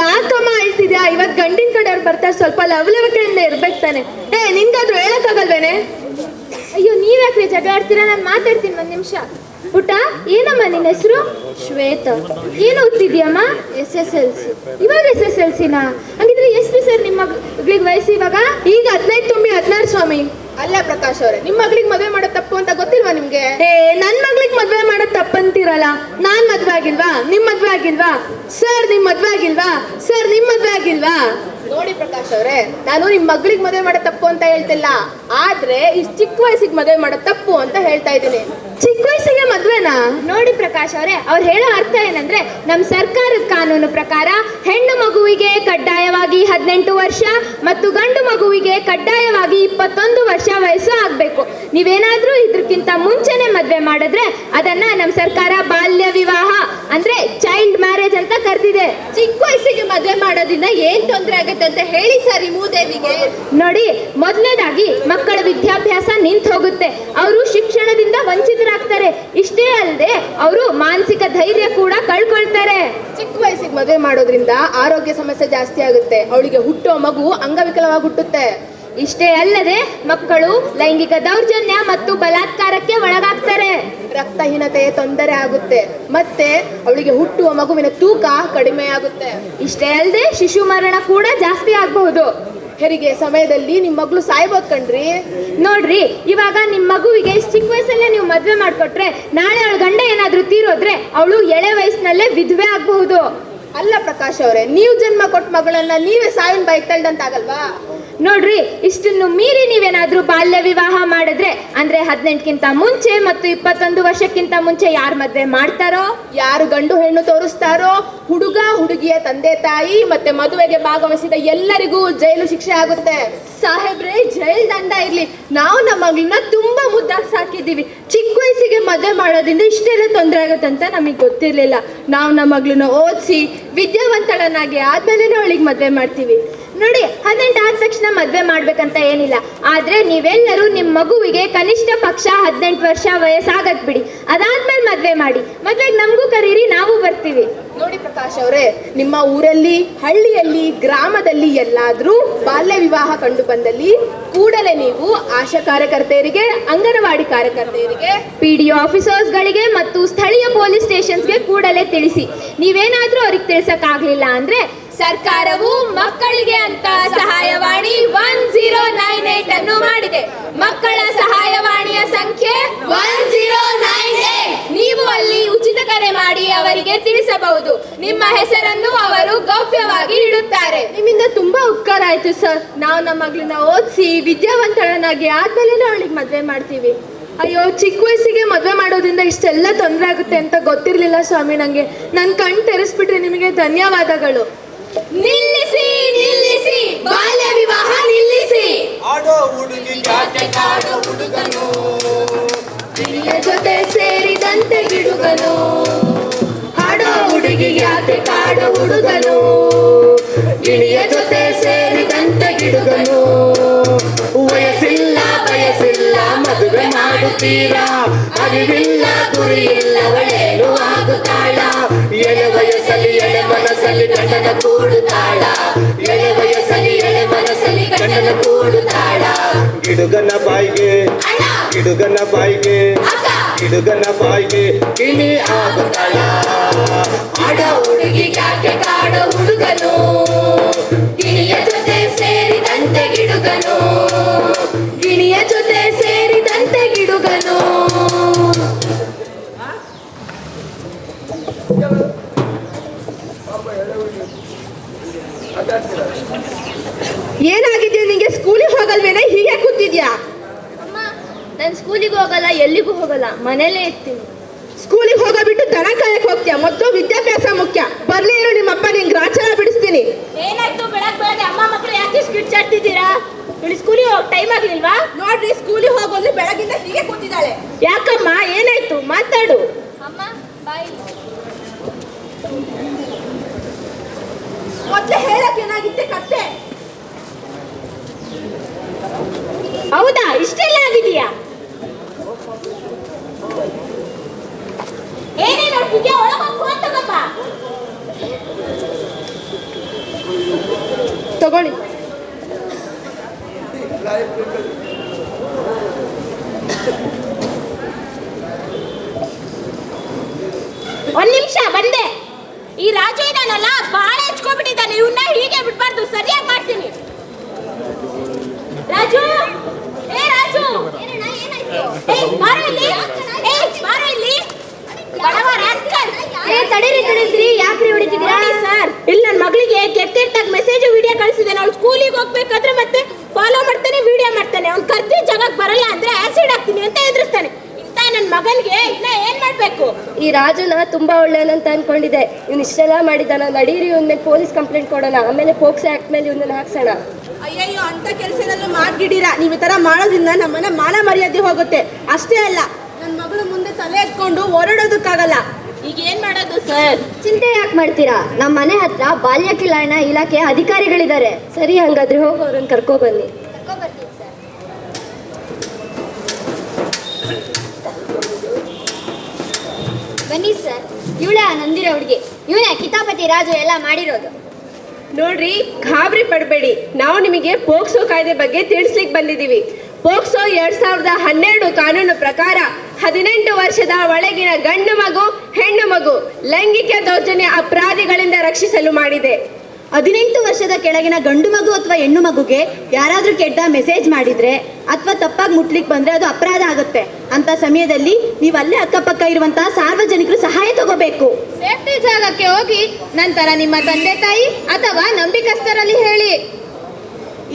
ಯಾಕಮ್ಮ ಅಳ್ತಿದ್ಯಾ ಇವತ್ ಗಂಡಿನ ಕಡೆಯವ್ರು ಬರ್ತಾರೆ ಸ್ವಲ್ಪ ಲವಲವಿಕೆಯಿಂದ ಇರ್ಬೇಕು ತಾನೆ. ಏ ನಿನ್ಗಾದ್ರೂ ಹೇಳಕ್ಕಾಗಲ್ವೇನೆ? ಅಯ್ಯೋ ಜಗಳ ಆಡ್ತೀರಾ? ನಾನು ಮಾತಾಡ್ತೀನಿ ಒಂದ್ ನಿಮಿಷ. ಪುಟ್ಟ ಏನಮ್ಮ ನಿನ್ನ ಹೆಸರು? ಶ್ವೇತ. ಏನು ಓದ್ತಿದ್ಯಮ್ಮ? S S L C. ಇವಾಗ ಎಸ್ ಎಸ್ ಎಲ್ ಸಿನಾ ಹಂಗಿದ್ರೆ ಎಷ್ಟು ಸರ್ ನಿಮ್ಮ ಮಗಳಿಗೆ ವಯಸ್ಸು ಇವಾಗ? ಈಗ ಹದಿನೈದು ತುಂಬಿ ಹದಿನಾರು ಸ್ವಾಮಿ. ಅಲ್ಲ ಪ್ರಕಾಶ್ ಅವರೇ ನಿಮ್ಮ ಮಗಳಿಗೆ ಮದುವೆ ಮಾಡೋ ತಪ್ಪು ಅಂತ ಗೊತ್ತಿಲ್ವಾ ನಿಮ್ಗೆ? ಏ ನನ್ ಮಗಳಿಗೆ ಮದ್ವೆ ಮಾಡೋದ್ ತಪ್ಪಂತೀರಲ್ಲ ನಾನ್ ಮದ್ವೆ ಆಗಿಲ್ವಾ? ನಿಮ್ ಮದ್ವೆ ಆಗಿಲ್ವಾ? ಸರ್ ನಿಮ್ ಮದ್ವೆ ಆಗಿಲ್ವಾ? ಸರ್ ನಿಮ್ ಮದ್ವೆ ಆಗಿಲ್ವಾ? ನೋಡಿ ಪ್ರಕಾಶ್ ಅವರೇ ನಾನು ನಿಮ್ ಮಗಳಿಗೆ ಮದುವೆ ಮಾಡೋ ತಪ್ಪು ಅಂತ ಹೇಳ್ತಿಲ್ಲ. ಆದ್ರೆ ಈ ಚಿಕ್ಕ ವಯಸ್ಸಿಗೆ ಮದುವೆ ಮಾಡೋ ತಪ್ಪು ಅಂತ ಹೇಳ್ತಾ ಇದ್ದೀನಿ. ಚಿಕ್ಕ ವಯಸ್ಸಿಗೆ ಮದ್ವೆನಾ? ನೋಡಿ ಪ್ರಕಾಶ್ ಅವರೇ ಅವ್ರು ಹೇಳೋ ಅರ್ಥ ಏನಂದ್ರೆ ನಮ್ಮ ಸರ್ಕಾರದ ಕಾನೂನು ಪ್ರಕಾರ ಹೆಣ್ಣು ಮಗುವಿಗೆ ಕಡ್ಡಾಯವಾಗಿ ಹದಿನೆಂಟು ವರ್ಷ ಮತ್ತು ಗಂಡು ಮಗುವಿಗೆ ಕಡ್ಡಾಯವಾಗಿ ಇಪ್ಪತ್ತೊಂದು ವರ್ಷ ವಯಸ್ಸು ಆಗಬೇಕು. ನೀವೇನಾದ್ರೂ ಇದಕ್ಕಿಂತ ಮುಂಚೆನೆ ಮದ್ವೆ ಮಾಡಿದ್ರೆ ಅದನ್ನ ನಮ್ಮ ಸರ್ಕಾರ ಬಾಲ್ಯ ವಿವಾಹ ಅಂದ್ರೆ ಚೈಲ್ಡ್ ಮ್ಯಾರೇಜ್ ಅಂತ ಕರೆದಿದೆ. ಚಿಕ್ಕ ವಯಸ್ಸಿಗೆ ಮದ್ವೆ ಮಾಡೋದ್ರಿಂದ ಏನ್ ತೊಂದರೆ ಆಗುತ್ತೆ ಅಂತ ಹೇಳಿ ಸರ್ ಮೂದೇವಿಗೆ. ನೋಡಿ ಮೊದಲನೇದಾಗಿ ಮಕ್ಕಳ ವಿದ್ಯಾಭ್ಯಾಸ ನಿಂತು ಹೋಗುತ್ತೆ ಅವರು ಶಿಕ್ಷಣದಿಂದ ವಂಚಿತರಾಗ್ತಾರೆ ಇಷ್ಟೇ ಅಲ್ಲದೆ ಅವರು ಮಾನಸಿಕ ಧೈರ್ಯ ಕೂಡ ಕಳ್ಕೊಳ್ತಾರೆ. ಚಿಕ್ಕ ವಯಸ್ಸಿಗೆ ಮದುವೆ ಮಾಡೋದ್ರಿಂದ ಆರೋಗ್ಯ ಸಮಸ್ಯೆ ಜಾಸ್ತಿ ಆಗುತ್ತೆ. ಅವಳಿಗೆ ಹುಟ್ಟೋ ಮಗು ಅಂಗವಿಕಲವಾಗಿ ಹುಟ್ಟುತ್ತೆ. ಇಷ್ಟೇ ಅಲ್ಲದೆ ಮಕ್ಕಳು ಲೈಂಗಿಕ ದೌರ್ಜನ್ಯ ಮತ್ತು ಬಲಾತ್ಕಾರಕ್ಕೆ ಒಳಗಾಗ್ತಾರೆ. ರಕ್ತಹೀನತೆ ತೊಂದರೆ ಆಗುತ್ತೆ. ಮತ್ತೆ ಅವಳಿಗೆ ಹುಟ್ಟುವ ಮಗುವಿನ ತೂಕ ಕಡಿಮೆ ಆಗುತ್ತೆ. ಇಷ್ಟೇ ಅಲ್ಲದೆ ಶಿಶು ಮರಣ ಕೂಡ ಜಾಸ್ತಿ ಆಗಬಹುದು. ಹೆರಿಗೆ ಸಮಯದಲ್ಲಿ ನಿಮ್ಮ ಮಗಳು ಸಾಯ್ಬೋದು ಕಣ್ರಿ. ನೋಡ್ರಿ, ಇವಾಗ ನಿಮ್ಮ ಮಗುವಿಗೆ ಇಷ್ಟು ಚಿಕ್ಕ ವಯಸ್ಸಲ್ಲೇ ನೀವು ಮದ್ವೆ ಮಾಡ್ಕೊಟ್ರೆ, ನಾಳೆ ಅವಳ ಗಂಡ ಏನಾದರೂ ತೀರೋದ್ರೆ ಅವಳು ಎಳೆ ವಯಸ್ಸಿನಲ್ಲೇ ವಿಧವೆ ಆಗಬಹುದು. ಅಲ್ಲ ಪ್ರಕಾಶ್ ಅವರೇ, ನೀವು ಜನ್ಮ ಕೊಟ್ಟ ಮಗಳನ್ನ ನೀವೇ ಸಾವಿನ ಬೈಕ್ ತಳ್ದಂತಾಗಲ್ವಾ? ನೋಡ್ರಿ, ಇಷ್ಟನ್ನು ಮೀರಿ ನೀವೇನಾದ್ರೂ ಬಾಲ್ಯ ವಿವಾಹ ಮಾಡಿದ್ರೆ, ಅಂದ್ರೆ ಹದಿನೆಂಟಕ್ಕಿಂತ ಮುಂಚೆ ಮತ್ತು ಇಪ್ಪತ್ತೊಂದು ವರ್ಷಕ್ಕಿಂತ ಮುಂಚೆ ಯಾರು ಮದ್ವೆ ಮಾಡ್ತಾರೋ, ಯಾರು ಗಂಡು ಹೆಣ್ಣು ತೋರಿಸ್ತಾರೋ, ಹುಡುಗ, ಹುಡುಗಿಯ ತಂದೆ, ತಾಯಿ ಮತ್ತೆ ಮದುವೆಗೆ ಭಾಗವಹಿಸಿದ ಎಲ್ಲರಿಗೂ ಜೈಲು ಶಿಕ್ಷೆ ಆಗುತ್ತೆ. ಸಾಹೇಬ್ರೆ, ಜೈಲ್ ದಂಡ ಇರ್ಲಿ. ನಾವು ನಮ್ಮ ಮಗಳನ್ನ ತುಂಬಾ ಮುದ್ದಾಗಿ ಸಾಕಿದ್ದೀವಿ. ಚಿಕ್ಕ ವಯಸ್ಸಿಗೆ ಮದುವೆ ಮಾಡೋದ್ರಿಂದ ಇಷ್ಟೆಲ್ಲ ತೊಂದರೆ ಆಗುತ್ತೆ ಅಂತ ನಮಗೆ ಗೊತ್ತಿರಲಿಲ್ಲ. ನಾವು ನಮ್ಮ ಮಗಳನ್ನ ಓದಿಸಿ ವಿದ್ಯಾವಂತಳನ್ನಾಗಿ ಆದ್ಮೇಲೆ ಅವಳಿಗೆ ಮದುವೆ ಮಾಡ್ತೀವಿ. ನೋಡಿ ಹದಿನೆಂಟು ಆದ ತಕ್ಷಣ ಮದುವೆ ಮಾಡ್ಬೇಕಂತ ಏನಿಲ್ಲ. ಆದ್ರೆ ನೀವೆಲ್ಲರೂ ನಿಮ್ಮ ಮಗುವಿಗೆ ಕನಿಷ್ಠ ಪಕ್ಷ ಹದಿನೆಂಟು ವರ್ಷ ವಯಸ್ಸಾಗತ್ ಬಿಡಿ. ಅದಾದ್ಮೇಲೆ ಮದ್ವೆ ಮಾಡಿ. ಮದ್ವೆಗೆ ನಮಗೂ ಕರೀರಿ ನಾವು ಬರ್ತೀವಿ. ನೋಡಿ ಪ್ರಕಾಶ್ ಅವರೇ ನಿಮ್ಮ ಊರಲ್ಲಿ ಹಳ್ಳಿಯಲ್ಲಿ ಗ್ರಾಮದಲ್ಲಿ ಎಲ್ಲಾದ್ರೂ ಬಾಲ್ಯ ವಿವಾಹ ಕಂಡು ಬಂದಲ್ಲಿ ಕೂಡಲೇ ನೀವು ಆಶಾ ಕಾರ್ಯಕರ್ತೆಯರಿಗೆ ಅಂಗನವಾಡಿ ಕಾರ್ಯಕರ್ತೆಯರಿಗೆ ಪಿ ಡಿ ಆಫೀಸರ್ಸ್ಗಳಿಗೆ ಮತ್ತು ಸ್ಥಳೀಯ ಪೊಲೀಸ್ ಸ್ಟೇಷನ್ಸ್ಗೆ ಕೂಡಲೇ ತಿಳಿಸಿ. ನೀವೇನಾದ್ರೂ ಅವ್ರಿಗೆ ತಿಳಿಸಕ್ಕಾಗ್ಲಿಲ್ಲ ಅಂದ್ರೆ ಸರ್ಕಾರವು ಮಕ್ಕಳಿಗೆ ಅಂತ ಸಹಾಯವಾಣಿ ಒನ್ ಜೀರೋ ನೈನ್ ಏಟ್ ಅನ್ನು ಮಾಡಿದೆ. ಮಕ್ಕಳ ಸಹಾಯವಾಣಿಯ ಸಂಖ್ಯೆ ಒನ್ ಜೀರೋ ನೈನ್ ಏಟ್. ನೀವು ಅಲ್ಲಿ ಉಚಿತ ಕರೆ ಮಾಡಿ ಅವರಿಗೆ ತಿಳಿಸಬಹುದು. ನಿಮ್ಮ ಹೆಸರನ್ನು ಅವರು ಗೌಪ್ಯವಾಗಿ ಇಡುತ್ತಾರೆ. ನಿಮ್ಮಿಂದ ತುಂಬಾ ಉಪಕಾರ ಆಯ್ತು ಸರ್. ನಾವು ನಮ್ಮ ಮಗಳನ್ನ ಓದಿಸಿ ವಿದ್ಯಾವಂತಳನ್ನಾಗಿ ಆದ್ಮೇಲೆ ಅವಳಿಗೆ ಮದುವೆ ಮಾಡ್ತೀವಿ. ಅಯ್ಯೋ, ಚಿಕ್ಕ ವಯಸ್ಸಿಗೆ ಮದುವೆ ಮಾಡೋದ್ರಿಂದ ಇಷ್ಟೆಲ್ಲ ತೊಂದರೆ ಆಗುತ್ತೆ ಅಂತ ಗೊತ್ತಿರಲಿಲ್ಲ ಸ್ವಾಮಿ ನಂಗೆ. ನನ್ನ ಕಣ್ಣು ತೆರೆಸ್ಬಿಟ್ರೆ ನಿಮಗೆ ಧನ್ಯವಾದಗಳು. ನಿಲ್ಲಿಸಿ ನಿಲ್ಲಿಸಿ ಬಾಲ್ಯ ವಿವಾಹ ನಿಲ್ಲಿಸಿ. ಆಡೋ ಹುಡುಗಿ ಯಾಕೆ ಕಾಡೋ ಹುಡುಗನು? ಗಿಳಿಯ ಜೊತೆ ಸೇರಿದಂತೆ ಬಿಡುಗನು. ಆಡೋ ಹುಡುಗಿ ಯಾತೆ ಕಾಡೋ ಹುಡುಗನು? ಗಿಳಿಯ ಜೊತೆ ಸೇರಿದಂತೆ ಗಿಡುಗನು ವಯಸ್ಸಿಲ್ಲ ಬಯಸಿಲ್ಲ ಮದುವೆ ಮಾಡುತ್ತೀರಾ? ಅರಿವಿಲ್ಲ ಗುರಿಯಿಲ್ಲ ಒಳೇನು ಆಗುತ್ತಾಳ? ಎಳೆ ವಯಸ್ಸಲ್ಲಿ ಎಳೆ ಮನಸ್ಸಲ್ಲಿ ಗಂಡನ ಕೂಡುತ್ತಾಳ ಎಳೆ ವಯಸ್ಸಲ್ಲಿ ಎಳೆ ಮನಸ್ಸಲ್ಲಿ ಗಂಡನ ಕೂಡುತ್ತಾಳ ಗಿಡುಗನ ಬಾಯಿಗೆ ಗಿಡುಗನ ಬಾಯಿಗೆ ಗಿಡುಗನ ಬಾಯಿಗೆ. ಗಿಣಿ ಆಗುತ್ತಾಳ. ಆಡ ಹುಡುಗಿ ಯಾಕೆ ಕಾಡ ಹುಡುಗನು? ಗಿಣಿಯ ಜೊತೆ ಸೇರಿದಂತೆ ಗಿಡುಗನು ಗಿಣಿಯ ಜೊತೆ ಸೇರಿದಂತೆ ಏನಾಗಿದ್ಯಾ ನಿಂಗೆ? ಸ್ಕೂಲಿಗೆ ಹೋಗಲ್ವೇನೆ? ಹೀಗೆ ಕೂತಿದ್ಯಾ? ಅಮ್ಮ ನಾನು ಸ್ಕೂಲಿಗೆ ಹೋಗಲ್ಲ ಎಲ್ಲಿಗೂ ಹೋಗಲ್ಲ ಮನೇಲೇ ಇರ್ತೀನಿ. ಸ್ಕೂಲಿಗೆ ಹೋಗೋಬಿಟ್ಟು ದನ ಕಾಯಕ್ ಹೋಗ್ತೀಯ? ಮತ್ತು ವಿದ್ಯಾಭ್ಯಾಸ ಮುಖ್ಯ. ಬರ್ಲಿ ಇರು ನಿಮ್ಮಪ್ಪ ನಿಂಗೆ ಗ್ರಾಚಾರ ಬಿಡಿಸ್ತೀನಿ. ಏನಾಯ್ತು? ಬೆಳಗ್ಗೆ ಬೆಳಗ್ಗೆ ಅಮ್ಮ ಮಕ್ಕಳು ಯಾಕೆ ಕಿಡ್ಚಾಡ್ತಿದ್ದೀರಾ ನೋಡಿ ಸ್ಕೂಲಿಗೆ ಹೋಗಿ ಟೈಮ್ ಆಗಲಿಲ್ವಾ? ನೋಡ್ರಿ ಸ್ಕೂಲಿಗೆ ಹೋಗೋದು ಬೆಳಗಿಂದ ಹೀಗೆ ಕೂತಿದ್ದಾಳೆ. ಯಾಕಮ್ಮ? ಏನಾಯ್ತು? ಮಾತಾಡು. ಅಮ್ಮ ಬಾಯ್. ಮೊದಲೇ ಹೇಳಕ್ ಏನಾಗಿತ್ತೆ ಕತ್ತೆ? ಹೌದಾ? ಇಷ್ಟೆಲ್ಲ ಆಗಿದೆಯಾ? ಏನೇ ನೋಡ್ತಿದ್ಯಾ ತಗೊಳ್ಳಿ. ಒಂದ್ ನಿಮಿಷ, ಬಂದೆ. ಈ ರಾಜು ಇದಾನಲ್ಲ, ಬಾಳೆ ಇಲ್ಲಿ ನನ್ನ ಮಗಳಿಗೆ ಕೆಟ್ಟೆಟ್ಟಾಗಿ ಮೆಸೇಜ್ ವಿಡಿಯೋ ಕಳಿಸಿದ್ದಾನೆ ಅವ್ಳು ಸ್ಕೂಲಿಗೆ ಹೋಗ್ಬೇಕಾದ್ರೆ ಮತ್ತೆ ಫಾಲೋ ಮಾಡ್ತಾನೆ ವಿಡಿಯೋ ಮಾಡ್ತಾನೆ. ಅವ್ನು ಕರ್ದಿ ಜಾಗಕ್ಕೆ ಬರಲ್ಲ ಅಂದ್ರೆ ಆಸಿಡ್ ಹಾಕ್ತೀನಿ ಅಂತ ಎದುರಿಸ್ತಾನೆ. ಇಂಥ ನನ್ನ ಮಗನಿಗೆ ಇನ್ನ ಏನ್ ಮಾಡ್ಬೇಕು? ಈ ರಾಜುನ ತುಂಬಾ ಒಳ್ಳೆಯನಂತ ಅನ್ಕೊಂಡಿದೆ ಇವ್ನು ಇಷ್ಟೆಲ್ಲ ಮಾಡಿದ್ದಾನ. ನಡೀರಿ ಇವ್ನ ಮೇಲೆ ಪೊಲೀಸ್ ಕಂಪ್ಲೇಂಟ್ ಕೊಡೋಣ. ಆಮೇಲೆ ಪೋಕ್ಸೋ ಆಕ್ಟ್ ಮೇಲೆ ಇವನ್ನ ಹಾಕ್ಸೋಣ. ಅಯ್ಯಯ್ಯೋ ಅಂತ ಕೆಲಸ ಏನಾದ್ರು ಮಾಡ್ಗಿಡೀರಾ ನೀವು ಈ ತರ ಮಾಡೋದ್ರಿಂದ ನಮ್ಮನ್ನ ಮಾನ ಮರ್ಯಾದೆ ಹೋಗುತ್ತೆ. ಅಷ್ಟೇ ಅಲ್ಲ ನನ್ನ ಮಗಳು ಮುಂದೆ ತಲೆ ಎತ್ಕೊಂಡು ಓಡಾಡೋದಕ್ಕಾಗಲ್ಲ ಈಗ ಏನ್ ಮಾಡೋದು ಸರ್? ಚಿಂತೆ ಯಾಕೆ ಮಾಡ್ತೀರಾ? ನಮ್ಮ ಮನೆ ಹತ್ರ ಬಾಲ್ಯ ಕಲ್ಯಾಣ ಇಲಾಖೆ ಅಧಿಕಾರಿಗಳಿದ್ದಾರೆ. ಸರಿ ಹಂಗಾದ್ರೆ ಹೋಗಿ ಅವ್ರನ್ನ ಕರ್ಕೊ ಬನ್ನಿ. ಬನ್ನಿ ಸರ್. ಇವಳೆ ಆ ನಂದಿರ ಹುಡುಗಿ. ಇವನೇ ಕಿತಾಪತಿ ರಾಜು ಎಲ್ಲ ಮಾಡಿರೋದು. ನೋಡ್ರಿ, ಗಾಬರಿ ಪಡಬೇಡಿ. ನಾವು ನಿಮಗೆ ಪೋಕ್ಸೋ ಕಾಯ್ದೆ ಬಗ್ಗೆ ತಿಳಿಸ್ಲಿಕ್ಕೆ ಬಂದಿದ್ದೀವಿ. ಪೋಕ್ಸೋ ಎರಡ್ ಸಾವಿರದ ಹನ್ನೆರಡು ಕಾನೂನು ಪ್ರಕಾರ ಹದಿನೆಂಟು ವರ್ಷದ ಒಳಗಿನ ಗಂಡು ಮಗು, ಹೆಣ್ಣು ಮಗು ಲೈಂಗಿಕ ದೌರ್ಜನ್ಯ ಅಪರಾಧಿಗಳಿಂದ ರಕ್ಷಿಸಲು ಮಾಡಿದೆ. ಹದಿನೆಂಟು ವರ್ಷದ ಕೆಳಗಿನ ಗಂಡು ಮಗು ಅಥವಾ ಹೆಣ್ಣು ಮಗುಗೆ ಯಾರಾದರೂ ಕೆಟ್ಟ ಮೆಸೇಜ್ ಮಾಡಿದ್ರೆ ಅಥವಾ ತಪ್ಪಾಗಿ ಮುಟ್ಲಿಕ್ಕೆ ಬಂದ್ರೆ ಅದು ಅಪರಾಧ ಆಗುತ್ತೆ. ಅಂತ ಸಮಯದಲ್ಲಿ ನೀವು ಅಲ್ಲೇ ಅಕ್ಕಪಕ್ಕ ಇರುವಂತಹ ಸಾರ್ವಜನಿಕರು ಸಹಾಯ ತಗೋಬೇಕು. ಸೇಫ್ಟಿ ಜಾಗಕ್ಕೆ ಹೋಗಿ ನಂತರ ನಿಮ್ಮ ತಂದೆ ತಾಯಿ ಅಥವಾ ನಂಬಿಕಸ್ಥರಲ್ಲಿ ಹೇಳಿ.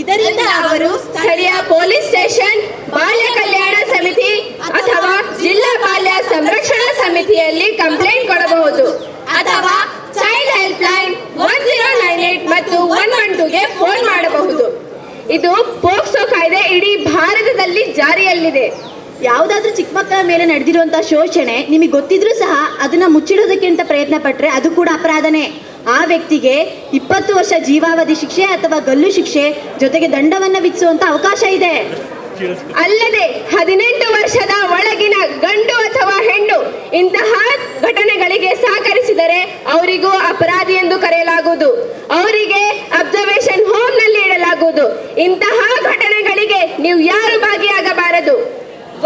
ಇದರಿಂದ ಅವರು ಸ್ಥಳೀಯ ಪೊಲೀಸ್ ಸ್ಟೇಷನ್ ಬಾಲ್ಯ ಕಲ್ಯಾಣ ಸಮಿತಿ ಅಥವಾ ಜಿಲ್ಲಾ ಬಾಲ್ಯ ಸಂರಕ್ಷಣಾ ಸಮಿತಿಯಲ್ಲಿ ಕಂಪ್ಲೇಂಟ್ ಕೊಡಬಹುದು ಅಥವಾ child help line one zero nine eight ಮತ್ತು ಒನ್ ಒನ್ ಟೂಗೆ ಫೋನ್ ಮಾಡಬಹುದು ಇದು ಪೋಕ್ಸೋ ಕಾಯ್ದೆ ಇಡೀ ಭಾರತದಲ್ಲಿ ಜಾರಿಯಲ್ಲಿದೆ. ಯಾವುದಾದ್ರೂ ಚಿಕ್ಕ ಮಕ್ಕಳ ಮೇಲೆ ನಡೆದಿರುವಂತಹ ಶೋಷಣೆ, ನಿಮಗೆ ಗೊತ್ತಿದ್ರೂ ಸಹ ಅದನ್ನ ಮುಚ್ಚಿಡೋದಕ್ಕಿಂತ ಪ್ರಯತ್ನ ಪಟ್ಟರೆ ಅದು ಕೂಡ ಅಪರಾಧನೇ. ಆ ವ್ಯಕ್ತಿಗೆ ಇಪ್ಪತ್ತು ವರ್ಷ ಜೀವಾವಧಿ ಶಿಕ್ಷೆ ಅಥವಾ ಗಲ್ಲು ಶಿಕ್ಷೆ ಜೊತೆಗೆ ದಂಡವನ್ನ ವಿಧಿಸುವಂತ ಅವಕಾಶ ಇದೆ. ಅಲ್ಲದೆ ಹದಿನೆಂಟು ವರ್ಷದ ಒಳಗಿನ ಗಂಡು ಅಥವಾ ಹೆಣ್ಣು ಇಂತಹ ಘಟನೆಗಳಿಗೆ ಸಹಕರಿಸಿದರೆ ಅವರಿಗೂ ಅಪರಾಧಿ ಎಂದು ಕರೆಯಲಾಗುವುದು. ಅವರಿಗೆ ಅಬ್ಸರ್ವೇಷನ್ ಹೋಮ್ನಲ್ಲಿ ಇಡಲಾಗುವುದು. ಇಂತಹ ಘಟನೆಗಳಿಗೆ ನೀವು ಯಾರು ಭಾಗಿಯಾಗಬಾರದು?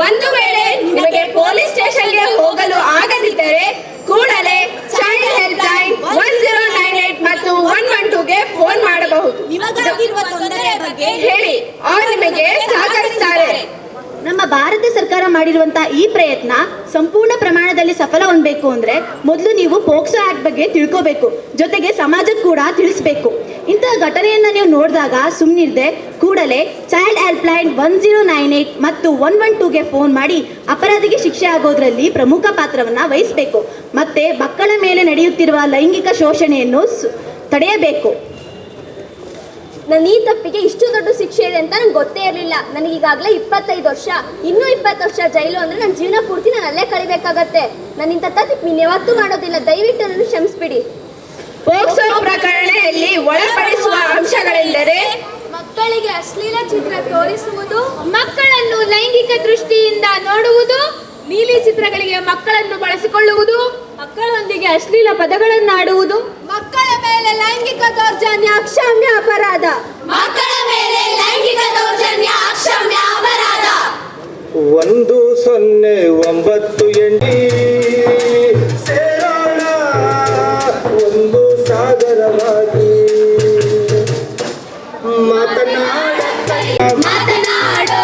ಒಂದು ವೇಳೆ ನಿಮಗೆ ಪೊಲೀಸ್ ಸ್ಟೇಷನ್ಗೆ ಹೋಗಲು ಆಗದಿದ್ದರೆ ಕೂಡಲೇ child help line one zero nine eight ಮತ್ತು ಒನ್ ಒನ್ ಟೂಗೆ ಫೋನ್ ಮಾಡಬಹುದು. ನಿಮಗಾಗಿರುವ ತೊಂದರೆ ಬಗ್ಗೆ ಹೇಳಿ. ನಿಮಗೆ ಸಹಕರಿಸ್ತಾರೆ. ನಮ್ಮ ಭಾರತ ಸರ್ಕಾರ ಮಾಡಿರುವಂತಹ ಈ ಪ್ರಯತ್ನ ಸಂಪೂರ್ಣ ಪ್ರಮಾಣದಲ್ಲಿ ಸಫಲ ಹೊಂದಬೇಕು ಅಂದ್ರೆ ಮೊದಲು ನೀವು ಪೋಕ್ಸೋ ಆಕ್ಟ್ ಬಗ್ಗೆ ತಿಳ್ಕೋಬೇಕು. ಜೊತೆಗೆ ಸಮಾಜಕ್ಕೆ ಕೂಡ ತಿಳಿಸ್ಬೇಕು. ಇಂತಹ ಘಟನೆಯನ್ನ ನೀವು ನೋಡಿದಾಗ ಸುಮ್ಮನಿರ್ದೆ ಕೂಡಲೇ child help line one zero nine eight ಮತ್ತು ಒನ್ ಒನ್ ಟೂಗೆ ಫೋನ್ ಮಾಡಿ ಅಪರಾಧಿಗೆ ಶಿಕ್ಷೆ ಆಗೋದ್ರಲ್ಲಿ ಪ್ರಮುಖ ಪಾತ್ರವನ್ನ ವಹಿಸಬೇಕು. ಮತ್ತೆ ಮಕ್ಕಳ ಮೇಲೆ ನಡೆಯುತ್ತಿರುವ ಲೈಂಗಿಕ ಶೋಷಣೆಯನ್ನು ತಡೆಯಬೇಕು. ನನ್ನ ಈ ತಪ್ಪಿಗೆ ಇಷ್ಟು ದೊಡ್ಡ ಶಿಕ್ಷೆ ಇದೆ ಅಂತ ನಂಗೆ ಗೊತ್ತೇ ಇರಲಿಲ್ಲ. ನನಗೆ ಈಗಾಗಲೇ ಇಪ್ಪತ್ತೈದು ವರ್ಷ ಇನ್ನೂ ಇಪ್ಪತ್ತು ವರ್ಷ ಜೈಲು ಅಂದ್ರೆ ನನ್ನ ಜೀವನ ಪೂರ್ತಿ ನಾನು ಅಲ್ಲೇ ಕಳಿಬೇಕಾಗತ್ತೆ. ನನ್ನ ಇಂಥ ತಪ್ಪು ನೀನು ಯಾವತ್ತೂ ಮಾಡೋದಿಲ್ಲ. ದಯವಿಟ್ಟು ನನ್ನ ಕ್ಷಮಿಸ್ಬಿಡಿ. ಪೋಕ್ಸೋ ಪ್ರಕರಣದಲ್ಲಿ ಒಳಪಡಿಸುವ ಅಂಶಗಳೆಂದರೆ ಮಕ್ಕಳಿಗೆ ಅಶ್ಲೀಲ ಚಿತ್ರ ತೋರಿಸುವುದು ಮಕ್ಕಳನ್ನು ಲೈಂಗಿಕ ದೃಷ್ಟಿಯಿಂದ ನೋಡುವುದು ನೀಲಿ ಚಿತ್ರಗಳಿಗೆ ಮಕ್ಕಳನ್ನು ಬಳಸಿಕೊಳ್ಳುವುದು ಮಕ್ಕಳೊಂದಿಗೆ ಅಶ್ಲೀಲ ಪದಗಳನ್ನಾಡುವುದು. ಮಕ್ಕಳ ಮೇಲೆ ಲೈಂಗಿಕ ದೌರ್ಜನ್ಯ ಅಕ್ಷಮ್ಯ ಅಪರಾಧ. ಮಕ್ಕಳ ಮೇಲೆ ಲೈಂಗಿಕ ದೌರ್ಜನ್ಯ ಅಕ್ಷಮ್ಯ ಅಪರಾಧ. ಒಂದು ಸೊನ್ನೆ ಒಂಬತ್ತು ಎಂಡಿ ಸೇರೋಣ ಒಂದು ಸಾಗರವಾಗಿ. ಮಾತನಾಡ. ಮಾತನಾಡು.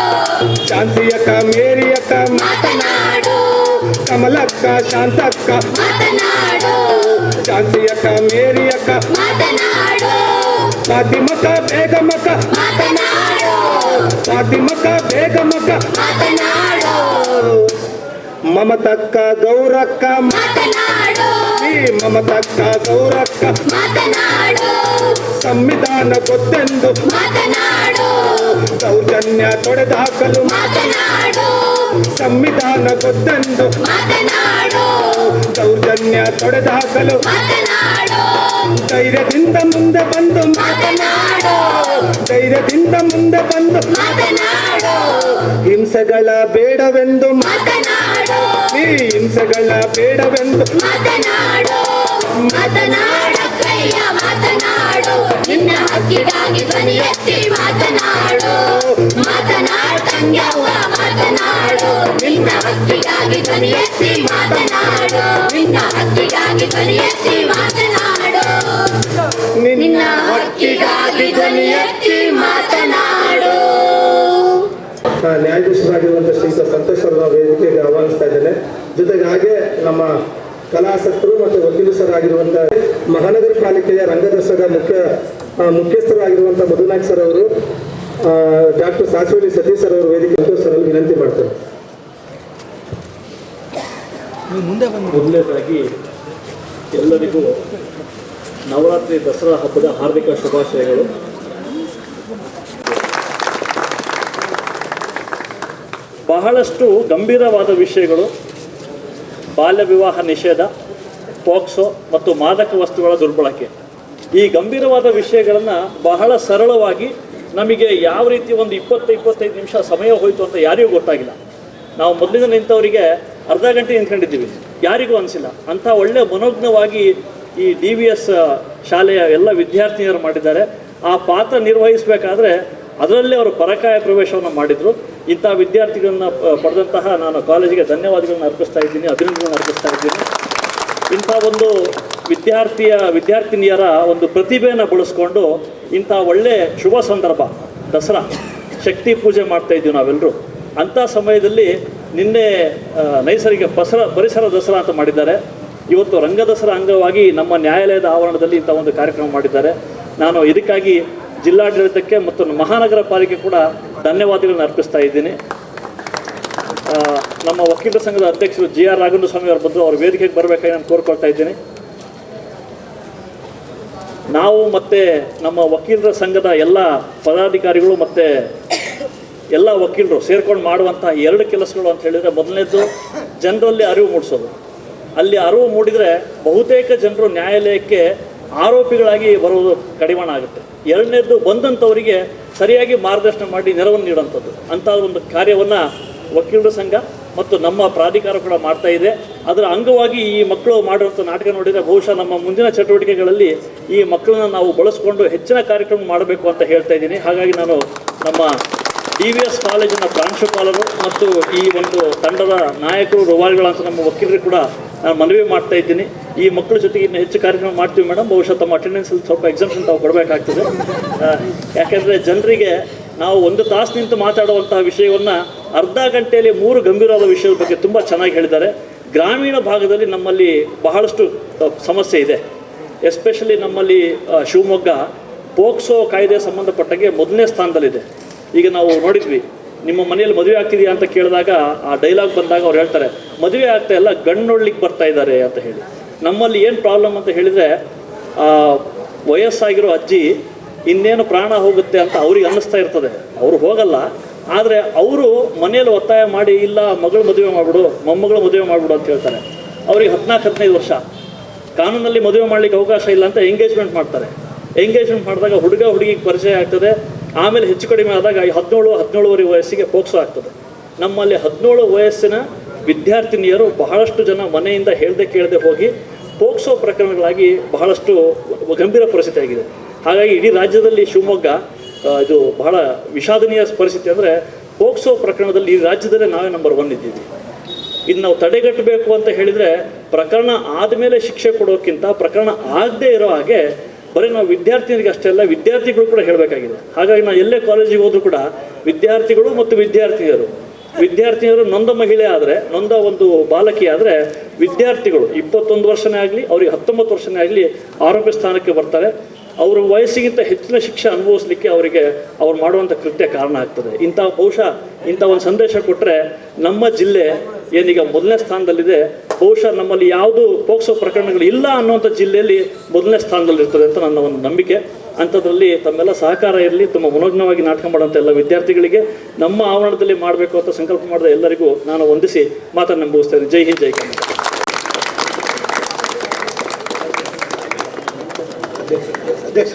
ಶಾಂತಿಯಕ್ಕ ಮೇರಿಯಕ್ಕ ಮಾತನಾಡು. ಕಮಲಕ್ಕ ಶಾಂತಕ್ಕ. ಮಾತನಾಡು. ಶಾಂತಿಯಕ್ಕ ಮೇರಿಯಕ್ಕ ಮಾತನಾಡು ಫಾತಿಮಕ್ಕ ಬೇಗಮಕ್ಕ ಮಾತನಾಡು ಫಾತಿಮಕ್ಕ ಬೇಗಮಕ್ಕ ಮಾತನಾಡು ಮಮತಕ್ಕ ಗೌರಕ್ಕ ಮಾತನಾಡು ಈ ಮಮತಕ್ಕ ಗೌರಕ್ಕ ಮಾತನಾಡು ಸಂವಿಧಾನ ಗೊತ್ತೆಂದು ಮಾತನಾಡು ದೌರ್ಜನ್ಯ ತೊಡೆದು ಹಾಕಲು ಮಾತನಾಡು ಸಂವಿಧಾನ ಗೊತ್ತೆಂದು ಮಾತನಾಡು ದೌರ್ಜನ್ಯ ತೊಡೆದು ಹಾಕಲು ಧೈರ್ಯದಿಂದ ಮುಂದೆ ಬಂದು ಮಾತನಾಡು. ಧೈರ್ಯದಿಂದ ಮುಂದೆ ಬಂದು ಮಾತನಾಡು. ಹಿಂಸೆಗಳ ಬೇಡವೆಂದು ಮಾತನಾಡು. ಈ ಹಿಂಸೆಗಳ ಬೇಡವೆಂದು ಮಾತನಾಡು. ಮಾತನಾಡಕ್ಕಯ್ಯ ಮಾತನಾಡು. ನಿನ್ನ ಹಕ್ಕಿಗಾಗಿ ಧ್ವನಿ ಎತ್ತಿ ಮಾತನಾಡು. ಮಂಗ್ಯವ್ವ ಮಾತನಾಡು. ನಿನ್ನ ಹಕ್ಕಿಗಾಗಿ ಧ್ವನಿ ಮಾತನಾಡು. ನಿನ್ನ ಹಕ್ಕಿಗಾಗಿ ಧ್ವನಿ ಮಾತನಾಡು. ನಿನ್ನ ಹಕ್ಕಿಗಾಗಿ ಧ್ವನಿ ಮಾತನಾಡು. ನ್ಯಾಯಾಧೀಶರಾಗಿರುವಂಥ ಶ್ರೀಯುತ ಸಂತೋಷ್ ಅವರ ವೇದಿಕೆಗೆ ಆಹ್ವಾನಿಸ್ತಾ ಇದ್ದೇನೆ. ಜೊತೆಗೆ ಹಾಗೆ ನಮ್ಮ ಕಲಾಸಕ್ತರು ಮತ್ತು ವಕೀಲಸರಾಗಿರುವಂಥ ಮಹಾನಗರ ಪಾಲಿಕೆಯ ರಂಗದರ್ಶದ ಮುಖ್ಯ ಮುಖ್ಯಸ್ಥರಾಗಿರುವಂತ ಮಧುನಾಯಕ್ ಸರ್ ಅವರು ಡಾಕ್ಟರ್ ಸಾಸಿವಳ್ಳಿ ಸತೀಶ್ ಸರ್ ಅವರು ವೇದಿಕೆ ಸಂತೋಷ್ ಸರ್ ವಿನಂತಿ ಮಾಡ್ತಾರೆ ಮೊದಲನೇದಾಗಿ ಎಲ್ಲರಿಗೂ ನವರಾತ್ರಿ ದಸರಾ ಹಬ್ಬದ ಹಾರ್ದಿಕ ಶುಭಾಶಯಗಳು. ಬಹಳಷ್ಟು ಗಂಭೀರವಾದ ವಿಷಯಗಳು, ಬಾಲ್ಯ ವಿವಾಹ ನಿಷೇಧ ಪೋಕ್ಸೋ ಮತ್ತು ಮಾದಕ ವಸ್ತುಗಳ ದುರ್ಬಳಕೆ. ಈ ಗಂಭೀರವಾದ ವಿಷಯಗಳನ್ನು ಬಹಳ ಸರಳವಾಗಿ ನಮಗೆ ಯಾವ ರೀತಿ ಒಂದು ಇಪ್ಪತ್ತು ಇಪ್ಪತ್ತೈದು ನಿಮಿಷ ಸಮಯ ಹೋಯಿತು ಅಂತ ಯಾರಿಗೂ ಗೊತ್ತಾಗಿಲ್ಲ. ನಾವು ಮೊದಲಿಂದ ನಿಂತವರಿಗೆ ಅರ್ಧ ಗಂಟೆ ನಿಂತ್ಕೊಂಡಿದ್ದೀವಿ. ಯಾರಿಗೂ ಅನಿಸಿಲ್ಲ. ಅಂಥ ಒಳ್ಳೆಯ ಮನೋಜ್ಞವಾಗಿ ಈ ಡಿ ವಿ ಎಸ್ ಶಾಲೆಯ ಎಲ್ಲ ವಿದ್ಯಾರ್ಥಿನಿಯರು ಮಾಡಿದ್ದಾರೆ. ಆ ಪಾತ್ರ ನಿರ್ವಹಿಸಬೇಕಾದ್ರೆ ಅದರಲ್ಲೇ ಅವರು ಪರಕಾಯ ಪ್ರವೇಶವನ್ನು ಮಾಡಿದರು. ಇಂಥ ವಿದ್ಯಾರ್ಥಿಗಳನ್ನ ಪಡೆದಂತಹ ನಾನು ಕಾಲೇಜಿಗೆ ಧನ್ಯವಾದಗಳನ್ನು ಅರ್ಪಿಸ್ತಾ ಇದ್ದೀನಿ, ಅಭಿನಂದನೆಗಳನ್ನು ಅರ್ಪಿಸ್ತಾ ಇದ್ದೀನಿ. ಇಂಥ ಒಂದು ವಿದ್ಯಾರ್ಥಿಯ, ವಿದ್ಯಾರ್ಥಿನಿಯರ ಒಂದು ಪ್ರತಿಭೆಯನ್ನು ಬಳಸ್ಕೊಂಡು ಇಂಥ ಒಳ್ಳೆ ಶುಭ ಸಂದರ್ಭ, ದಸರಾ, ಶಕ್ತಿ ಪೂಜೆ ಮಾಡ್ತಾ ಇದ್ದೀವಿ ನಾವೆಲ್ಲರೂ ಅಂಥ ಸಮಯದಲ್ಲಿ ನಿನ್ನೆ ನೈಸರ್ಗಿಕ ಪಸರ, ಪರಿಸರ ದಸರಾ ಅಂತ ಮಾಡಿದ್ದಾರೆ. ಇವತ್ತು ರಂಗ ದಸರಾ ಅಂಗವಾಗಿ ನಮ್ಮ ನ್ಯಾಯಾಲಯದ ಆವರಣದಲ್ಲಿ ಇಂಥ ಒಂದು ಕಾರ್ಯಕ್ರಮ ಮಾಡಿದ್ದಾರೆ. ನಾನು ಇದಕ್ಕಾಗಿ ಜಿಲ್ಲಾಡಳಿತಕ್ಕೆ ಮತ್ತು ಮಹಾನಗರ ಪಾಲಿಕೆ ಕೂಡ ಧನ್ಯವಾದಗಳನ್ನು ಅರ್ಪಿಸ್ತಾ ಇದ್ದೀನಿ. ನಮ್ಮ ವಕೀಲರ ಸಂಘದ ಅಧ್ಯಕ್ಷರು ಜಿ ಆರ್ ರಾಘವೇಂದ್ರ ಸ್ವಾಮಿ ಅವರು ಬಂದು ಅವ್ರ ವೇದಿಕೆಗೆ ಬರಬೇಕಾಗಿ ನಾನು ಕೋರ್ಕೊಳ್ತಾ ಇದ್ದೀನಿ. ನಾವು ಮತ್ತು ನಮ್ಮ ವಕೀಲರ ಸಂಘದ ಎಲ್ಲ ಪದಾಧಿಕಾರಿಗಳು ಮತ್ತು ಎಲ್ಲ ವಕೀಲರು ಸೇರ್ಕೊಂಡು ಮಾಡುವಂಥ ಎರಡು ಕೆಲಸಗಳು ಅಂತ ಹೇಳಿದರೆ ಮೊದಲನೇದ್ದು ಜನರಲ್ಲಿ ಅರಿವು ಮೂಡಿಸೋದು. ಅಲ್ಲಿ ಅರಿವು ಮೂಡಿದರೆ ಬಹುತೇಕ ಜನರು ನ್ಯಾಯಾಲಯಕ್ಕೆ ಆರೋಪಿಗಳಾಗಿ ಬರುವುದು ಕಡಿಮಣ ಆಗುತ್ತೆ. ಎರಡನೇದ್ದು ಬಂದಂಥವರಿಗೆ ಸರಿಯಾಗಿ ಮಾರ್ಗದರ್ಶನ ಮಾಡಿ ನೆರವನ್ನು ನೀಡುವಂಥದ್ದು ಅಂಥ ಒಂದು ಕಾರ್ಯವನ್ನು ವಕೀಲರ ಸಂಘ ಮತ್ತು ನಮ್ಮ ಪ್ರಾಧಿಕಾರ ಕೂಡ ಮಾಡ್ತಾ ಇದೆ. ಅದರ ಅಂಗವಾಗಿ ಈ ಮಕ್ಕಳು ಮಾಡಿರುವಂಥ ನಾಟಕ ನೋಡಿದರೆ ಬಹುಶಃ ನಮ್ಮ ಮುಂದಿನ ಚಟುವಟಿಕೆಗಳಲ್ಲಿ ಈ ಮಕ್ಕಳನ್ನ ನಾವು ಬಳಸ್ಕೊಂಡು ಹೆಚ್ಚಿನ ಕಾರ್ಯಕ್ರಮ ಮಾಡಬೇಕು ಅಂತ ಹೇಳ್ತಾ ಇದ್ದೀನಿ. ಹಾಗಾಗಿ ನಾನು ನಮ್ಮ ಡಿ ವಿ ಎಸ್ ಕಾಲೇಜಿನ ಪ್ರಾಂಶುಪಾಲರು ಮತ್ತು ಈ ಒಂದು ತಂಡದ ನಾಯಕರು ರೂವಾರಿಗಳಂತ ನಮ್ಮ ವಕೀಲರು ಕೂಡ ನಾನು ಮನವಿ ಮಾಡ್ತಾ ಇದ್ದೀನಿ. ಈ ಮಕ್ಕಳ ಜೊತೆಗೆ ಇನ್ನು ಹೆಚ್ಚು ಕಾರ್ಯಕ್ರಮ ಮಾಡ್ತೀವಿ ಮೇಡಮ್. ಬಹುಶಃ ತಮ್ಮ ಅಟೆಂಡೆನ್ಸಲ್ಲಿ ಸ್ವಲ್ಪ ಎಕ್ಸಾಮ್ಷನ್ ತಾವು ಕೊಡಬೇಕಾಗ್ತದೆ. ಯಾಕೆಂದರೆ ಜನರಿಗೆ ನಾವು ಒಂದು ತಾಸು ನಿಂತು ಮಾತಾಡುವಂತಹ ವಿಷಯವನ್ನು ಅರ್ಧ ಗಂಟೆಯಲ್ಲಿ ಮೂರು ಗಂಭೀರವಾದ ವಿಷಯದ ಬಗ್ಗೆ ತುಂಬ ಚೆನ್ನಾಗಿ ಹೇಳಿದ್ದಾರೆ. ಗ್ರಾಮೀಣ ಭಾಗದಲ್ಲಿ ನಮ್ಮಲ್ಲಿ ಬಹಳಷ್ಟು ಸಮಸ್ಯೆ ಇದೆ. ಎಸ್ಪೆಷಲಿ ನಮ್ಮಲ್ಲಿ ಶಿವಮೊಗ್ಗ ಪೋಕ್ಸೋ ಕಾಯ್ದೆ ಸಂಬಂಧಪಟ್ಟಂಗೆ ಮೊದಲನೇ ಸ್ಥಾನದಲ್ಲಿದೆ. ಈಗ ನಾವು ನೋಡಿದ್ವಿ, ನಿಮ್ಮ ಮನೆಯಲ್ಲಿ ಮದುವೆ ಆಗ್ತಿದೆಯಾ ಅಂತ ಕೇಳಿದಾಗ ಆ ಡೈಲಾಗ್ ಬಂದಾಗ ಅವ್ರು ಹೇಳ್ತಾರೆ, ಮದುವೆ ಆಗ್ತಾ ಇಲ್ಲ ಗಣ್ಣೊಡ್ಲಿಕ್ಕೆ ಬರ್ತಾ ಇದ್ದಾರೆ ಅಂತ ಹೇಳಿ. ನಮ್ಮಲ್ಲಿ ಏನು ಪ್ರಾಬ್ಲಮ್ ಅಂತ ಹೇಳಿದರೆ ವಯಸ್ಸಾಗಿರೋ ಅಜ್ಜಿ ಇನ್ನೇನು ಪ್ರಾಣ ಹೋಗುತ್ತೆ ಅಂತ ಅವ್ರಿಗೆ ಅನ್ನಿಸ್ತಾ ಇರ್ತದೆ. ಅವರು ಹೋಗಲ್ಲ ಆದರೆ ಅವರು ಮನೆಯಲ್ಲಿ ಒತ್ತಾಯ ಮಾಡಿ, ಇಲ್ಲ, ಮಗಳು ಮದುವೆ ಮಾಡಿಬಿಡು, ಮೊಮ್ಮಗಳು ಮದುವೆ ಮಾಡಿಬಿಡು ಅಂತ ಹೇಳ್ತಾರೆ. ಅವ್ರಿಗೆ ಹದಿನಾಲ್ಕು, ಹದಿನೈದು ವರ್ಷ. ಕಾನೂನಲ್ಲಿ ಮದುವೆ ಮಾಡಲಿಕ್ಕೆ ಅವಕಾಶ ಇಲ್ಲ ಅಂತ ಎಂಗೇಜ್ಮೆಂಟ್ ಮಾಡ್ತಾರೆ. ಎಂಗೇಜ್ಮೆಂಟ್ ಮಾಡಿದಾಗ ಹುಡುಗ ಹುಡುಗಿಗೆ ಪರಿಚಯ ಆಗ್ತದೆ. ಆಮೇಲೆ ಹೆಚ್ಚು ಕಡಿಮೆ ಆದಾಗ ಈ ಹದಿನೇಳು, ಹದಿನೇಳುವರೆ ವಯಸ್ಸಿಗೆ ಪೋಕ್ಸೋ ಆಗ್ತದೆ. ನಮ್ಮಲ್ಲಿ ಹದಿನೇಳು ವಯಸ್ಸಿನ ವಿದ್ಯಾರ್ಥಿನಿಯರು ಬಹಳಷ್ಟು ಜನ ಮನೆಯಿಂದ ಹೇಳದೆ ಕೇಳದೆ ಹೋಗಿ ಪೋಕ್ಸೋ ಪ್ರಕರಣಗಳಾಗಿ ಬಹಳಷ್ಟು ಗಂಭೀರ ಪರಿಸ್ಥಿತಿ ಆಗಿದೆ. ಹಾಗಾಗಿ ಇಡೀ ರಾಜ್ಯದಲ್ಲಿ ಶಿವಮೊಗ್ಗ ಇದು ಬಹಳ ವಿಷಾದನೀಯ ಪರಿಸ್ಥಿತಿ ಅಂದರೆ ಪೋಕ್ಸೋ ಪ್ರಕರಣದಲ್ಲಿ ಈ ರಾಜ್ಯದಲ್ಲೇ ನಾವೇ ನಂಬರ್ ಒನ್ ಇದ್ದೀವಿ. ಇದು ನಾವು ತಡೆಗಟ್ಟಬೇಕು ಅಂತ ಹೇಳಿದರೆ ಪ್ರಕರಣ ಆದಮೇಲೆ ಶಿಕ್ಷೆ ಕೊಡೋಕ್ಕಿಂತ ಪ್ರಕರಣ ಆಗದೇ ಇರೋ ಹಾಗೆ ಬರೀ ನಾವು ವಿದ್ಯಾರ್ಥಿನಿಗೆ ಅಷ್ಟೇ ಅಲ್ಲ, ವಿದ್ಯಾರ್ಥಿಗಳು ಕೂಡ ಹೇಳಬೇಕಾಗಿದೆ. ಹಾಗಾಗಿ ನಾವು ಎಲ್ಲೇ ಕಾಲೇಜಿಗೆ ಹೋದರೂ ಕೂಡ ವಿದ್ಯಾರ್ಥಿಗಳು ಮತ್ತು ವಿದ್ಯಾರ್ಥಿನಿಯರು. ವಿದ್ಯಾರ್ಥಿನಿಯರು ನೊಂದ ಮಹಿಳೆ ಆದರೆ, ನೊಂದ ಒಂದು ಬಾಲಕಿ ಆದರೆ ವಿದ್ಯಾರ್ಥಿಗಳು ಇಪ್ಪತ್ತೊಂದು ವರ್ಷನೇ ಆಗಲಿ, ಅವ್ರಿಗೆ ಹತ್ತೊಂಬತ್ತು ವರ್ಷನೇ ಆಗಲಿ ಆರೋಗ್ಯ ಸ್ಥಾನಕ್ಕೆ ಬರ್ತಾರೆ. ಅವರ ವಯಸ್ಸಿಗಿಂತ ಹೆಚ್ಚಿನ ಶಿಕ್ಷೆ ಅನುಭವಿಸ್ಲಿಕ್ಕೆ ಅವರಿಗೆ ಅವ್ರು ಮಾಡುವಂಥ ಕೃತ್ಯ ಕಾರಣ ಆಗ್ತದೆ. ಇಂಥ ಬಹುಶಃ ಇಂಥ ಒಂದು ಸಂದೇಶ ಕೊಟ್ಟರೆ ನಮ್ಮ ಜಿಲ್ಲೆ ಏನೀಗ ಮೊದಲನೇ ಸ್ಥಾನದಲ್ಲಿದೆ, ಬಹುಶಃ ನಮ್ಮಲ್ಲಿ ಯಾವುದು ಪೋಕ್ಸೋ ಪ್ರಕರಣಗಳು ಇಲ್ಲ ಅನ್ನುವಂಥ ಜಿಲ್ಲೆಯಲ್ಲಿ ಮೊದಲನೇ ಸ್ಥಾನದಲ್ಲಿರ್ತದೆ ಅಂತ ನನ್ನ ಒಂದು ನಂಬಿಕೆ. ಅಂಥದ್ರಲ್ಲಿ ತಮ್ಮೆಲ್ಲ ಸಹಕಾರ ಇರಲಿ ತುಂಬ ಮನೋಜ್ಞವಾಗಿ ನಾಟಕ ಮಾಡುವಂಥ ಎಲ್ಲ ವಿದ್ಯಾರ್ಥಿಗಳಿಗೆ ನಮ್ಮ ಆವರಣದಲ್ಲಿ ಮಾಡಬೇಕು ಅಂತ ಸಂಕಲ್ಪ ಮಾಡಿದ ಎಲ್ಲರಿಗೂ ನಾನು ವಂದಿಸಿ ಮಾತನ್ನು ನಂಬಿಸ್ತೇನೆ ಜೈ ಹಿಂದ್, ಜೈ ಕರ್ನಾಟಕ ಅಧ್ಯಕ್ಷ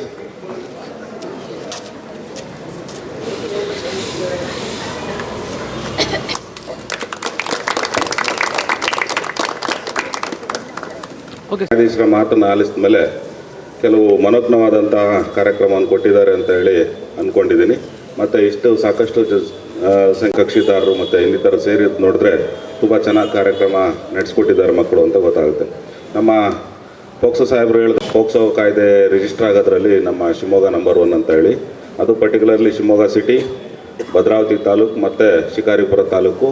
ನ್ಯಾಯಾಧೀಶರ ಮಾತನ್ನು ಆಲಿಸಿದ ಮೇಲೆ ಕೆಲವು ಮನೋಜ್ಞವಾದಂತಹ ಕಾರ್ಯಕ್ರಮವನ್ನು ಕೊಟ್ಟಿದ್ದಾರೆ ಅಂತ ಹೇಳಿ ಅಂದ್ಕೊಂಡಿದ್ದೀನಿ ಮತ್ತು ಇಷ್ಟು ಸಾಕಷ್ಟು ಕಕ್ಷಿದಾರರು ಮತ್ತು ಇನ್ನಿತರ ಸೇರಿ ನೋಡಿದ್ರೆ ತುಂಬ ಚೆನ್ನಾಗಿ ಕಾರ್ಯಕ್ರಮ ನಡೆಸ್ಕೊಟ್ಟಿದ್ದಾರೆ ಮಕ್ಕಳು ಅಂತ ಗೊತ್ತಾಗುತ್ತೆ. ನಮ್ಮ ಪೋಕ್ಸೋ ಸಾಹೇಬರು ಹೇಳಿದ ಪೋಕ್ಸೋ ಕಾಯ್ದೆ ರಿಜಿಸ್ಟರ್ ಆಗೋದ್ರಲ್ಲಿ ನಮ್ಮ ಶಿವಮೊಗ್ಗ ನಂಬರ್ ಒನ್ ಅಂತ ಹೇಳಿ. ಅದು ಪರ್ಟಿಕ್ಯುಲರ್ಲಿ ಶಿವಮೊಗ್ಗ ಸಿಟಿ ಭದ್ರಾವತಿ ತಾಲೂಕು ಮತ್ತು ಶಿಕಾರಿಪುರ ತಾಲೂಕು.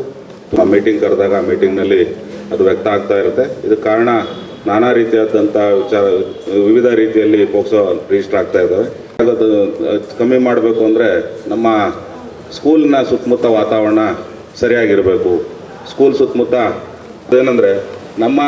ಆ ಮೀಟಿಂಗ್ ಕರೆದಾಗ ಆ ಮೀಟಿಂಗ್ನಲ್ಲಿ ಅದು ವ್ಯಕ್ತ ಆಗ್ತಾ ಇರುತ್ತೆ. ಇದಕ್ಕೆ ಕಾರಣ ನಾನಾ ರೀತಿಯಾದಂಥ ವಿಚಾರ, ವಿವಿಧ ರೀತಿಯಲ್ಲಿ ಪೋಕ್ಸೋ ರಿಜಿಸ್ಟರ್ ಆಗ್ತಾ ಇದ್ದಾವೆ. ಅದು ಕಮ್ಮಿ ಮಾಡಬೇಕು ಅಂದರೆ ನಮ್ಮ ಸ್ಕೂಲ್ನ ಸುತ್ತಮುತ್ತ ವಾತಾವರಣ ಸರಿಯಾಗಿರಬೇಕು. ಸ್ಕೂಲ್ ಸುತ್ತಮುತ್ತ ಏನಂದರೆ ನಮ್ಮ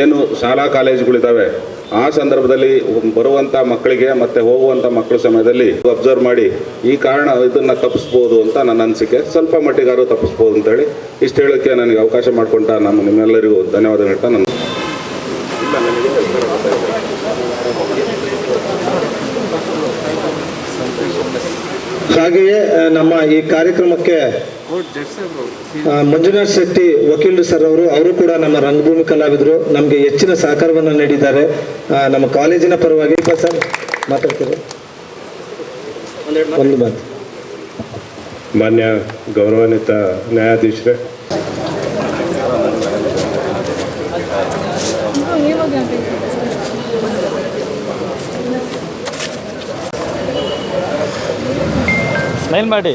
ಏನು ಶಾಲಾ ಕಾಲೇಜುಗಳಿದ್ದಾವೆ ಆ ಸಂದರ್ಭದಲ್ಲಿ ಬರುವಂಥ ಮಕ್ಕಳಿಗೆ ಮತ್ತು ಹೋಗುವಂಥ ಮಕ್ಕಳ ಸಮಯದಲ್ಲಿ ಅಬ್ಸರ್ವ್ ಮಾಡಿ ಈ ಕಾರಣ ಇದನ್ನು ತಪ್ಪಿಸ್ಬೋದು ಅಂತ ನನ್ನ ಅನಿಸಿಕೆ. ಸ್ವಲ್ಪ ಮಟ್ಟಿಗಾರು ತಪ್ಪಿಸ್ಬೋದು ಅಂತೇಳಿ ಇಷ್ಟು ಹೇಳೋಕ್ಕೆ ನನಗೆ ಅವಕಾಶ ಮಾಡಿಕೊಂಡ ನಮ್ಮ ನಿಮ್ಮೆಲ್ಲರಿಗೂ ಧನ್ಯವಾದ ಹೇಳ್ತಾ ನನ್ನ ಹಾಗೆಯೇ ನಮ್ಮ ಈ ಕಾರ್ಯಕ್ರಮಕ್ಕೆ ಮಂಜುನಾಥ್ ಶೆಟ್ಟಿ ವಕೀಲರು ಸರ್ ಅವರು ಅವರು ಕೂಡ ನಮ್ಮ ರಂಗಭೂಮಿ ಕಲಾವಿದರು. ನಮಗೆ ಹೆಚ್ಚಿನ ಸಹಕಾರವನ್ನು ನೀಡಿದ್ದಾರೆ. ನಮ್ಮ ಕಾಲೇಜಿನ ಪರವಾಗಿ ಸರ್ ಮಾತಾಡ್ತೀರಾ? ಒಂದು ಮಾತು. ಮಾನ್ಯ ಗೌರವಾನ್ವಿತ ನ್ಯಾಯಾಧೀಶರೇ. ಸ್ಮೈಲ್ ಮಾಡಿ.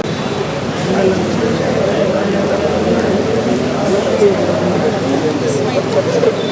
Thank you.